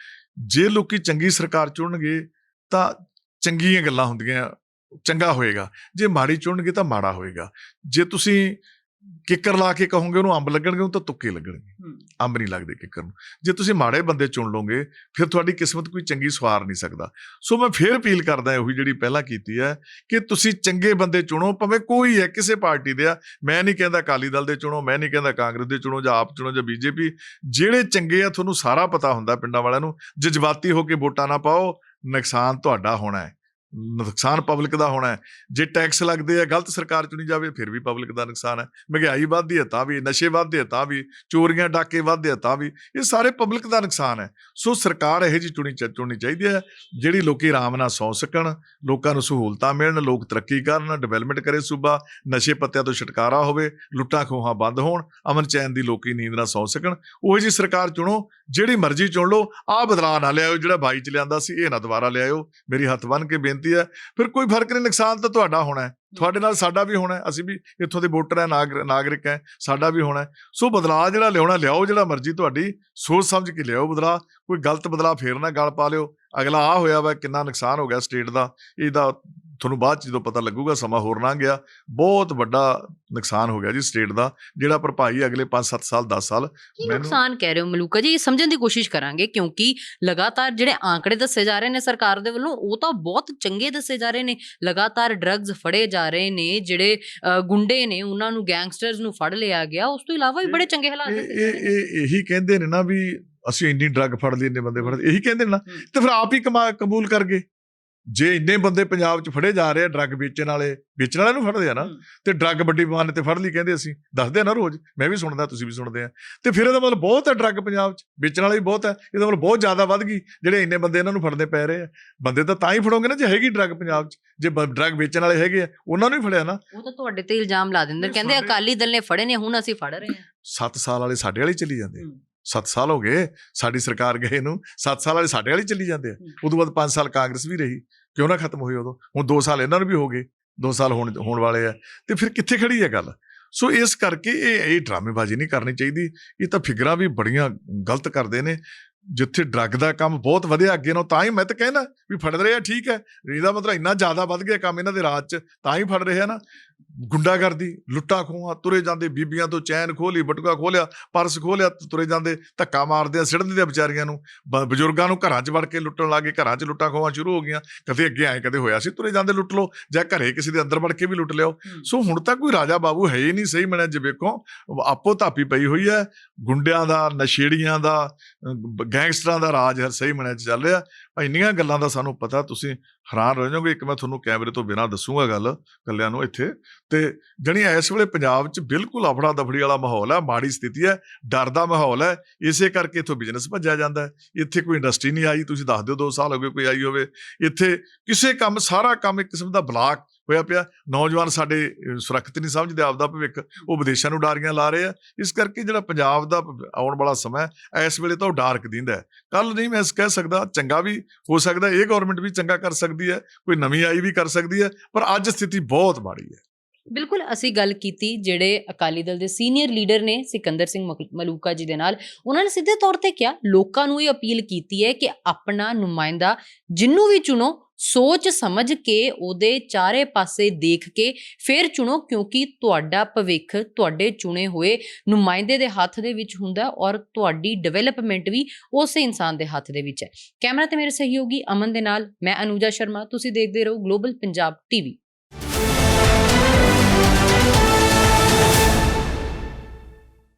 ਜੇ ਲੋਕੀ ਚੰਗੀ ਸਰਕਾਰ ਚੁਣਨਗੇ ਤਾਂ ਚੰਗੀਆਂ ਗੱਲਾਂ ਹੁੰਦੀਆਂ ਚੰਗਾ ਹੋਏਗਾ। ਜੇ ਮਾੜੀ ਚੁਣਨਗੇ ਤਾਂ ਮਾੜਾ ਹੋਏਗਾ। ਜੇ ਤੁਸੀਂ ਕਿੱਕਰ ਲਾ ਕੇ ਕਹੋਗੇ ਉਹਨੂੰ ਅੰਬ ਲੱਗਣਗੇ ਉਹ ਤਾਂ ਤੁੱਕੇ ਲੱਗਣਗੇ। ਅੰਬ ਨਹੀਂ ਲੱਗਦੇ ਕਿੱਕਰ ਨੂੰ। ਜੇ ਤੁਸੀਂ ਮਾੜੇ ਬੰਦੇ ਚੁਣ ਲਓਗੇ ਫਿਰ ਤੁਹਾਡੀ ਕਿਸਮਤ ਕੋਈ ਚੰਗੀ ਸਵਾਰ ਨਹੀਂ ਸਕਦਾ। ਸੋ ਮੈਂ ਫੇਰ ਅਪੀਲ ਕਰਦਾ ਉਹੀ ਜਿਹੜੀ ਪਹਿਲਾਂ ਕੀਤੀ ਹੈ ਕਿ ਤੁਸੀਂ ਚੰਗੇ ਬੰਦੇ ਚੁਣੋ ਭਾਵੇਂ ਕੋਈ ਹੈ ਕਿਸੇ ਪਾਰਟੀ ਦੇ ਆ ਮੈਂ ਨਹੀਂ ਕਹਿੰਦਾ ਅਕਾਲੀ ਦਲ ਦੇ ਚੁਣੋ ਮੈਂ ਨਹੀਂ ਕਹਿੰਦਾ ਕਾਂਗਰਸ ਦੇ ਚੁਣੋ ਜਾਂ ਆਪ ਚੁਣੋ ਜਾਂ ਬੀਜੇਪੀ। ਜਿਹੜੇ ਚੰਗੇ ਆ ਤੁਹਾਨੂੰ ਸਾਰਾ ਪਤਾ ਹੁੰਦਾ ਪਿੰਡਾਂ ਵਾਲਿਆਂ ਨੂੰ। ਜਜ਼ਬਾਤੀ ਹੋ ਕੇ ਵੋਟਾਂ ਨਾ ਪਾਓ ਨੁਕਸਾਨ ਤੁਹਾਡਾ ਹੋਣਾ ਹੈ। ਨੁਕਸਾਨ ਪਬਲਿਕ ਦਾ ਹੋਣਾ ਜੇ ਟੈਕਸ ਲੱਗਦੇ ਆ, ਗਲਤ ਸਰਕਾਰ ਚੁਣੀ ਜਾਵੇ, ਫਿਰ ਵੀ ਪਬਲਿਕ ਦਾ ਨੁਕਸਾਨ ਹੈ। ਮਹਿੰਗਾਈ ਵੱਧਦੀ ਹੈ, ਤਾਂ ਵੀ, ਨਸ਼ੇ ਵੱਧਦੇ ਆ, ਤਾਂ ਵੀ, ਚੋਰੀਆਂ, ਡਾਕੇ ਵੱਧਦੇ ਆ, ਤਾਂ ਵੀ, ਇਹ ਸਾਰੇ ਪਬਲਿਕ ਦਾ ਨੁਕਸਾਨ ਹੈ। ਸੋ ਸਰਕਾਰ ਇਹੋ ਜਿਹੀ ਚੁਣੀ ਚ- ਚੁਣਨੀ ਚਾਹੀਦੀ ਹੈ, ਜਿਹੜੀ ਲੋਕੀ ਆਰਾਮ ਨਾਲ ਸੌ ਸਕਣ, ਲੋਕਾਂ ਨੂੰ ਸਹੂਲਤਾਂ ਮਿਲਣ, ਲੋਕ ਤਰੱਕੀ ਕਰਨ ਡਿਵੈਲਪਮੈਂਟ ਕਰੇ ਸੂਬਾ, ਨਸ਼ੇ ਪੱਤਿਆਂ ਤੋਂ ਛੁਟਕਾਰਾ ਹੋਵੇ, ਲੁੱਟਾਂ ਖੋਹਾਂ ਬੰਦ ਹੋਣ, ਅਮਨ ਚੈਨ ਦੀ ਲੋਕੀ ਨੀਂਦ ਨਾਲ ਸੌ ਸਕਣ, ਉਹ ਜਿਹੀ ਸਰਕਾਰ ਚੁਣੋ, ਜਿਹੜੀ ਮਰਜ਼ੀ ਚੁਣ ਲਓ, ਆਹ ਬਦਲਾਅ ਨਾ ਲਿਆਇਓ, ਜਿਹੜਾ ਬਾਈ ਚ ਲਿਆਂਦਾ ਸੀ, ਇਹ ਨਾ ਦੁਬਾਰਾ ਲਿਆਇਓ। ਮੇਰੀ ਹੱਥ ਬੰਨ ਕੇ ਬੇਨਤੀ ਬੇਨਤੀ ਹੈ। ਫਿਰ ਕੋਈ ਫ਼ਰਕ ਨਹੀਂ ਨੁਕਸਾਨ ਤਾਂ ਤੁਹਾਡਾ ਹੋਣਾ ਹੈ। ਤੁਹਾਡੇ ਨਾਲ ਸਾਡਾ ਵੀ ਹੋਣਾ ਹੈ। ਅਸੀਂ ਵੀ ਇੱਥੋਂ ਦੇ ਵੋਟਰ ਹੈ ਨਾਗਰ- ਨਾਗਰਿਕ ਹੈ ਸਾਡਾ ਵੀ ਹੋਣਾ ਸੋ ਬਦਲਾਅ ਜਿਹੜਾ ਲਿਆਉਣਾ ਲਿਆਓ ਜਿਹੜਾ ਮਰਜ਼ੀ ਤੁਹਾਡੀ ਸੋਚ ਸਮਝ ਕੇ ਲਿਆਓ ਬਦਲਾਅ। ਕੋਈ ਗਲਤ ਬਦਲਾਅ ਫੇਰ ਨਾ ਗਲ ਪਾ ਲਿਓ। ਅਗਲਾ ਆ ਹੋਇਆ ਵਾ ਕਿੰਨਾ ਨੁਕਸਾਨ ਹੋ ਗਿਆ ਸਟੇਟ ਦਾ ਇਹਦਾ ਤੁਹਾਨੂੰ ਬਾਅਦ ਚ ਜਦੋਂ ਪਤਾ ਲੱਗੂਗਾ ਸਮਾਂ ਹੋਰ ਨਾ ਗਿਆ ਬਹੁਤ ਵੱਡਾ ਨੁਕਸਾਨ ਹੋ ਗਿਆ ਜੀ ਸਟੇਟ ਦਾ ਜਿਹੜਾ ਭਰਪਾਈ ਅਗਲੇ 5-7 ਸਾਲ 10 ਸਾਲ ਕੀ ਮੈਨੂੰ- ਨੁਕਸਾਨ ਕਹਿ ਰਹੇ ਹੋ ਮਲੂਕਾ ਜੀ? ਇਹ ਸਮਝਣ ਦੀ ਕੋਸ਼ਿਸ਼ ਕਰਾਂਗੇ ਕਿਉਂਕਿ ਲਗਾਤਾਰ ਜਿਹੜੇ ਆંકੜੇ ਦੱਸੇ ਜਾ ਰਹੇ ਨੇ ਸਰਕਾਰ ਦੇ ਵੱਲੋਂ ਉਹ ਤਾਂ ਬਹੁਤ ਚੰਗੇ ਦੱਸੇ ਜਾ ਰਹੇ ਨੇ। ਲਗਾਤਾਰ ਡਰੱਗਸ ਫੜੇ ਜਾ ਰਹੇ ਨੇ ਜਿਹੜੇ ਗੁੰਡੇ ਨੇ ਉਹਨਾਂ ਨੂੰ ਗੈਂਗਸਟਰਸ ਨੂੰ ਫੜ ਲਿਆ ਗਿਆ ਉਸ ਤੋਂ ਇਲਾਵਾ ਵੀ ਬੜੇ ਚੰਗੇ ਹਾਲਾਤ ਦੱਸੇ ਜਾ ਇਹ ਰਹੇ ਨੇ। ਇਹ ਇਹੀ ਕਹਿੰਦੇ ਨੇ ਨਾ ਵੀ ਅਸੀਂ ਇੰਨੀ ਡਰੱਗ ਫੜ ਲਈ ਇੰਨੇ ਬੰਦੇ ਫੜ ਇਹੀ ਕਹਿੰਦੇ ਨੇ। ਤੇ ਫਿਰ ਆਪ ਹੀ ਕਮਾ ਕਬੂਲ ਕਰ ਗਏ। ਜੇ ਇੰਨੇ ਬੰਦੇ ਪੰਜਾਬ 'ਚ ਫੜੇ ਜਾ ਰਹੇ ਆ ਡਰੱਗ ਵੇਚਣ ਵਾਲੇ ਵੇਚਣ ਵਾਲਿਆਂ ਨੂੰ ਫੜਦੇ ਆ ਨਾ। ਤੇ ਡਰੱਗ ਵੱਡੀ ਮਾਨ ਤੇ ਫੜ ਲਈ ਕਹਿੰਦੇ ਅਸੀਂ ਦੱਸਦੇ ਆ ਨਾ ਰੋਜ਼ ਮੈਂ ਵੀ ਸੁਣਦਾ ਤੁਸੀਂ ਵੀ ਸੁਣਦੇ ਆ। ਤੇ ਫਿਰ ਇਹਦਾ ਮਤਲਬ ਬਹੁਤ ਹੈ ਡਰੱਗ ਪੰਜਾਬ 'ਚ ਵੇਚਣ ਵਾਲੇ ਵੀ ਬਹੁਤ ਹੈ ਇਹਦਾ ਮਤਲਬ ਬਹੁਤ ਜ਼ਿਆਦਾ ਵੱਧ ਗਈ ਜਿਹੜੇ ਇੰਨੇ ਬੰਦੇ ਇਹਨਾਂ ਨੂੰ ਫੜਦੇ ਪੈ ਰਹੇ ਆ। ਬੰਦੇ ਤਾਂ ਤਾਂ ਹੀ ਫੜੋਗੇ ਨਾ ਜੇ ਹੈਗੀ ਡਰੱਗ ਪੰਜਾਬ 'ਚ ਜੇ ਡਰੱਗ ਵੇਚਣ ਵਾਲੇ ਹੈਗੇ ਆ ਉਹਨਾਂ ਨੂੰ ਹੀ ਫੜਿਆ ਨਾ। ਉਹ ਤਾਂ ਤੁਹਾਡੇ ਤੇ ਇਲਜ਼ਾਮ ਲਾ ਦਿੰਦੇ ਕਹਿੰਦੇ ਅਕਾਲੀ ਦਲ ਨੇ ਫੜੇ ਨੇ ਹੁਣ ਅਸੀਂ ਫੜ ਰਹੇ ਹਾਂ 7 ਸਾਲ ਵਾਲੇ ਸਾਡੇ ਵਾਲੀ ਚੱਲੀ ਜਾਂਦੇ। 7 ਸਾਲ ਹੋ ਗਏ ਸਾਡੀ ਸਰਕਾਰ ਗਏ ਨੂੰ 7 ਸਾਲ ਵਾਲੇ ਸਾਡੇ ਵਾਲੀ ਚੱਲੀ ਜਾਂਦੇ ਆ। ਉਦੋਂ ਬਾਅਦ 5 ਸਾਲ ਕਾਂਗਰਸ ਵੀ ਰਹੀ ਕਿਉਂ ਨਾ ਖਤਮ ਹੋਈ ਉਦੋਂ? ਹੁਣ 2 ਸਾਲ ਇਹਨਾਂ ਨੂੰ ਵੀ ਹੋ ਗਏ 2 ਸਾਲ ਹੋਣ ਹੋਣ ਵਾਲੇ ਆ। ਤੇ ਫਿਰ ਕਿੱਥੇ ਖੜੀ ਹੈ ਗੱਲ? ਸੋ ਇਸ ਕਰਕੇ ਇਹ ਇਹ ਡਰਾਮੇਬਾਜ਼ੀ ਨਹੀਂ ਕਰਨੀ ਚਾਹੀਦੀ। ਇਹ ਤਾਂ ਫਿਗਰਾਂ ਵੀ ਬੜੀਆਂ ਗਲਤ ਕਰਦੇ ਨੇ। ਜਿੱਥੇ ਡਰੱਗ ਦਾ ਕੰਮ ਬਹੁਤ ਵਧਿਆ ਅੱਗੇ ਨਾਲੋਂ ਤਾਂ ਹੀ ਮੈਂ ਤਾਂ ਕਹਿਣਾ ਵੀ ਫੜ ਰਹੇ ਆ ਠੀਕ ਹੈ। ਇਹਦਾ ਮਤਲਬ ਇੰਨਾ ਜ਼ਿਆਦਾ ਵੱਧ ਗਿਆ ਕੰਮ ਇਹਨਾਂ ਦੇ ਰਾਜ 'ਚ ਤਾਂ ਹੀ ਫੜ ਰਹੇ ਆ ਨਾ। ਗੁੰਡਾਗਰਦੀ ਲੁੱਟਾਂ ਖੋਹਾਂ ਤੁਰੇ ਜਾਂਦੇ ਬੀਬੀਆਂ ਤੋਂ ਚੈਨ ਖੋਲੀ ਬਟੂਆ ਖੋਲਿਆ ਪਰਸ ਖੋਲਿਆ ਤੁਰੇ ਜਾਂਦੇ ਧੱਕਾ ਮਾਰਦੇ ਆ ਸਿੱਟ ਦਿੰਦੇ ਆ ਵਿਚਾਰੀਆਂ ਨੂੰ। ਬਜ਼ੁਰਗਾਂ ਨੂੰ ਘਰਾਂ 'ਚ ਵੜ ਕੇ ਲੁੱਟਣ ਲੱਗੇ ਘਰਾਂ 'ਚ ਲੁੱਟਾਂ ਖੋਹਾਂ ਸ਼ੁਰੂ ਹੋ ਗਈਆਂ। ਕਦੇ ਅੱਗੇ ਆਏ ਕਦੇ ਹੋਇਆ ਸੀ ਤੁਰੇ ਜਾਂਦੇ ਲੁੱਟ ਲਓ ਜਾਂ ਘਰੇ ਕਿਸੇ ਦੇ ਅੰਦਰ ਵੜ ਕੇ ਵੀ ਲੁੱਟ ਲਿਓ ਸੋ ਹੁਣ ਤਾਂ ਕੋਈ ਰਾਜਾ ਬਾਬੂ ਹੈ ਹੀ ਨਹੀਂ ਸਹੀ ਮੰਨਿਆ ਜੇ ਵੇਖੋ ਆਪੋ ਧਾਪੀ ਪਈ ਹੋਈ ਹੈ ਗੁੰਡਿਆਂ ਦਾ ਨਸ਼ੇੜੀਆਂ ਦਾ ਗੈਂਗਸਟਰਾਂ ਦਾ ਰਾਜ ਹੈ ਸਹੀ ਮੰਨਿਆ ਚ ਚੱਲ ਰਿਹਾ। ਇੰਨੀਆਂ ਗੱਲਾਂ ਦਾ ਸਾਨੂੰ ਪਤਾ, ਤੁਸੀਂ ਹੈਰਾਨ ਰਹਿ ਜਾਓਗੇ। ਇੱਕ ਮੈਂ ਤੁਹਾਨੂੰ ਕੈਮਰੇ ਤੋਂ ਬਿਨਾਂ ਦੱਸੂਗਾ ਗੱਲ ਕੱਲਿਆਂ ਨੂੰ ਇੱਥੇ। ਤੇ ਜਣੀ ਇਸ ਵੇਲੇ ਪੰਜਾਬ 'ਚ ਬਿਲਕੁਲ ਅਫੜਾ ਦਫੜੀ ਵਾਲਾ ਮਾਹੌਲ ਹੈ, ਮਾੜੀ ਸਥਿਤੀ ਹੈ, ਡਰ ਦਾ ਮਾਹੌਲ ਹੈ। ਇਸੇ ਕਰਕੇ ਇੱਥੋਂ ਬਿਜ਼ਨਸ ਭੱਜਿਆ ਜਾਂਦਾ ਹੈ। ਇੱਥੇ ਕੋਈ ਇੰਡਸਟਰੀ ਨਹੀਂ ਆਈ, ਤੁਸੀਂ ਦੱਸ ਦਿਓ 2 ਸਾਲ ਹੋ ਗਏ ਕੋਈ ਆਈ ਹੋਵੇ। ਇੱਥੇ ਕਿਸੇ ਕੰਮ, ਸਾਰਾ ਕੰਮ ਇੱਕ ਕਿਸਮ ਦਾ ਬਲਾਕ ਹੋਇਆ ਪਿਆ। ਨੌਜਵਾਨ ਸਾਡੇ ਅਹ, ਸੁਰੱਖਿਅਤ ਨਹੀਂ ਸਮਝਦੇ ਆਪਦਾ ਭਵਿੱਖ ਉਹ ਵਿਦੇਸ਼ਾਂ ਨੂੰ ਡਾਰੀਆਂ ਲਾ ਰਹੇ ਆ। ਇਸ ਕਰਕੇ ਜਿਹੜਾ ਪੰਜਾਬ ਦਾ ਆਉਣ ਵਾਲਾ ਸਮਾਂ ਇਸ ਵੇਲੇ ਤਾਂ ਉਹ ਡਾਰਕ ਦਿੰਦਾ ਹੈ। ਕੱਲ ਨਹੀਂ ਮੈਂ ਕਹਿ ਸਕਦਾ ਚੰਗਾ ਵੀ ਹੋ ਸਕਦਾ ਇਹ ਗਵਰਨਮੈਂਟ ਵੀ ਚੰਗਾ ਕਰ ਸਕਦੀ ਹੈ ਕੋਈ ਨਵੀਂ ਆਈ ਵੀ ਕਰ ਸਕਦੀ ਹੈ ਪਰ ਅੱਜ ਸਥਿਤੀ ਬਹੁਤ ਮਾੜੀ ਹੈ। ਬਿਲਕੁਲ ਅਸੀਂ ਗੱਲ ਕੀਤੀ ਜਿਹੜੇ ਅਕਾਲੀ ਦਲ ਦੇ ਸੀਨੀਅਰ ਲੀਡਰ ਨੇ ਸਿਕੰਦਰ ਸਿੰਘ ਮਕ- ਮਲੂਕਾ ਜੀ ਦੇ ਨਾਲ ਉਹਨਾਂ ਨੇ ਸਿੱਧੇ ਤੌਰ ਤੇ ਕਿਹਾ ਲੋਕਾਂ ਨੂੰ ਇਹ ਅਪੀਲ ਕੀਤੀ ਹੈ ਕਿ ਆਪਣਾ ਨੁਮਾਇੰਦਾ ਜਿੰਨੂੰ ਵੀ ਚੁਣੋ ਸੋਚ ਸਮਝ ਕੇ ਉਹਦੇ ਚਾਰੇ ਪਾਸੇ ਦੇਖ ਕੇ ਫਿਰ ਚੁਣੋ, ਕਿਉਂਕਿ ਤੁਹਾਡਾ ਭਵਿੱਖ ਤੁਹਾਡੇ ਚੁਣੇ ਹੋਏ ਨੁਮਾਇੰਦੇ ਦੇ ਹੱਥ ਦੇ ਵਿੱਚ ਹੁੰਦਾ ਔਰ ਤੁਹਾਡੀ ਡਿਵੈਲਪਮੈਂਟ ਵੀ ਉਸੇ ਇਨਸਾਨ ਦੇ ਹੱਥ ਦੇ ਵਿੱਚ ਹੈ। ਕੈਮਰਾ ਤੇ ਮੇਰੇ ਸਹਿਯੋਗੀ ਅਮਨ ਦੇ ਨਾਲ, ਮੈਂ ਅਨੂਜਾ ਸ਼ਰਮਾ, ਤੁਸੀਂ ਦੇਖਦੇ ਰਹੋ ਗਲੋਬਲ ਪੰਜਾਬ ਟੀਵੀ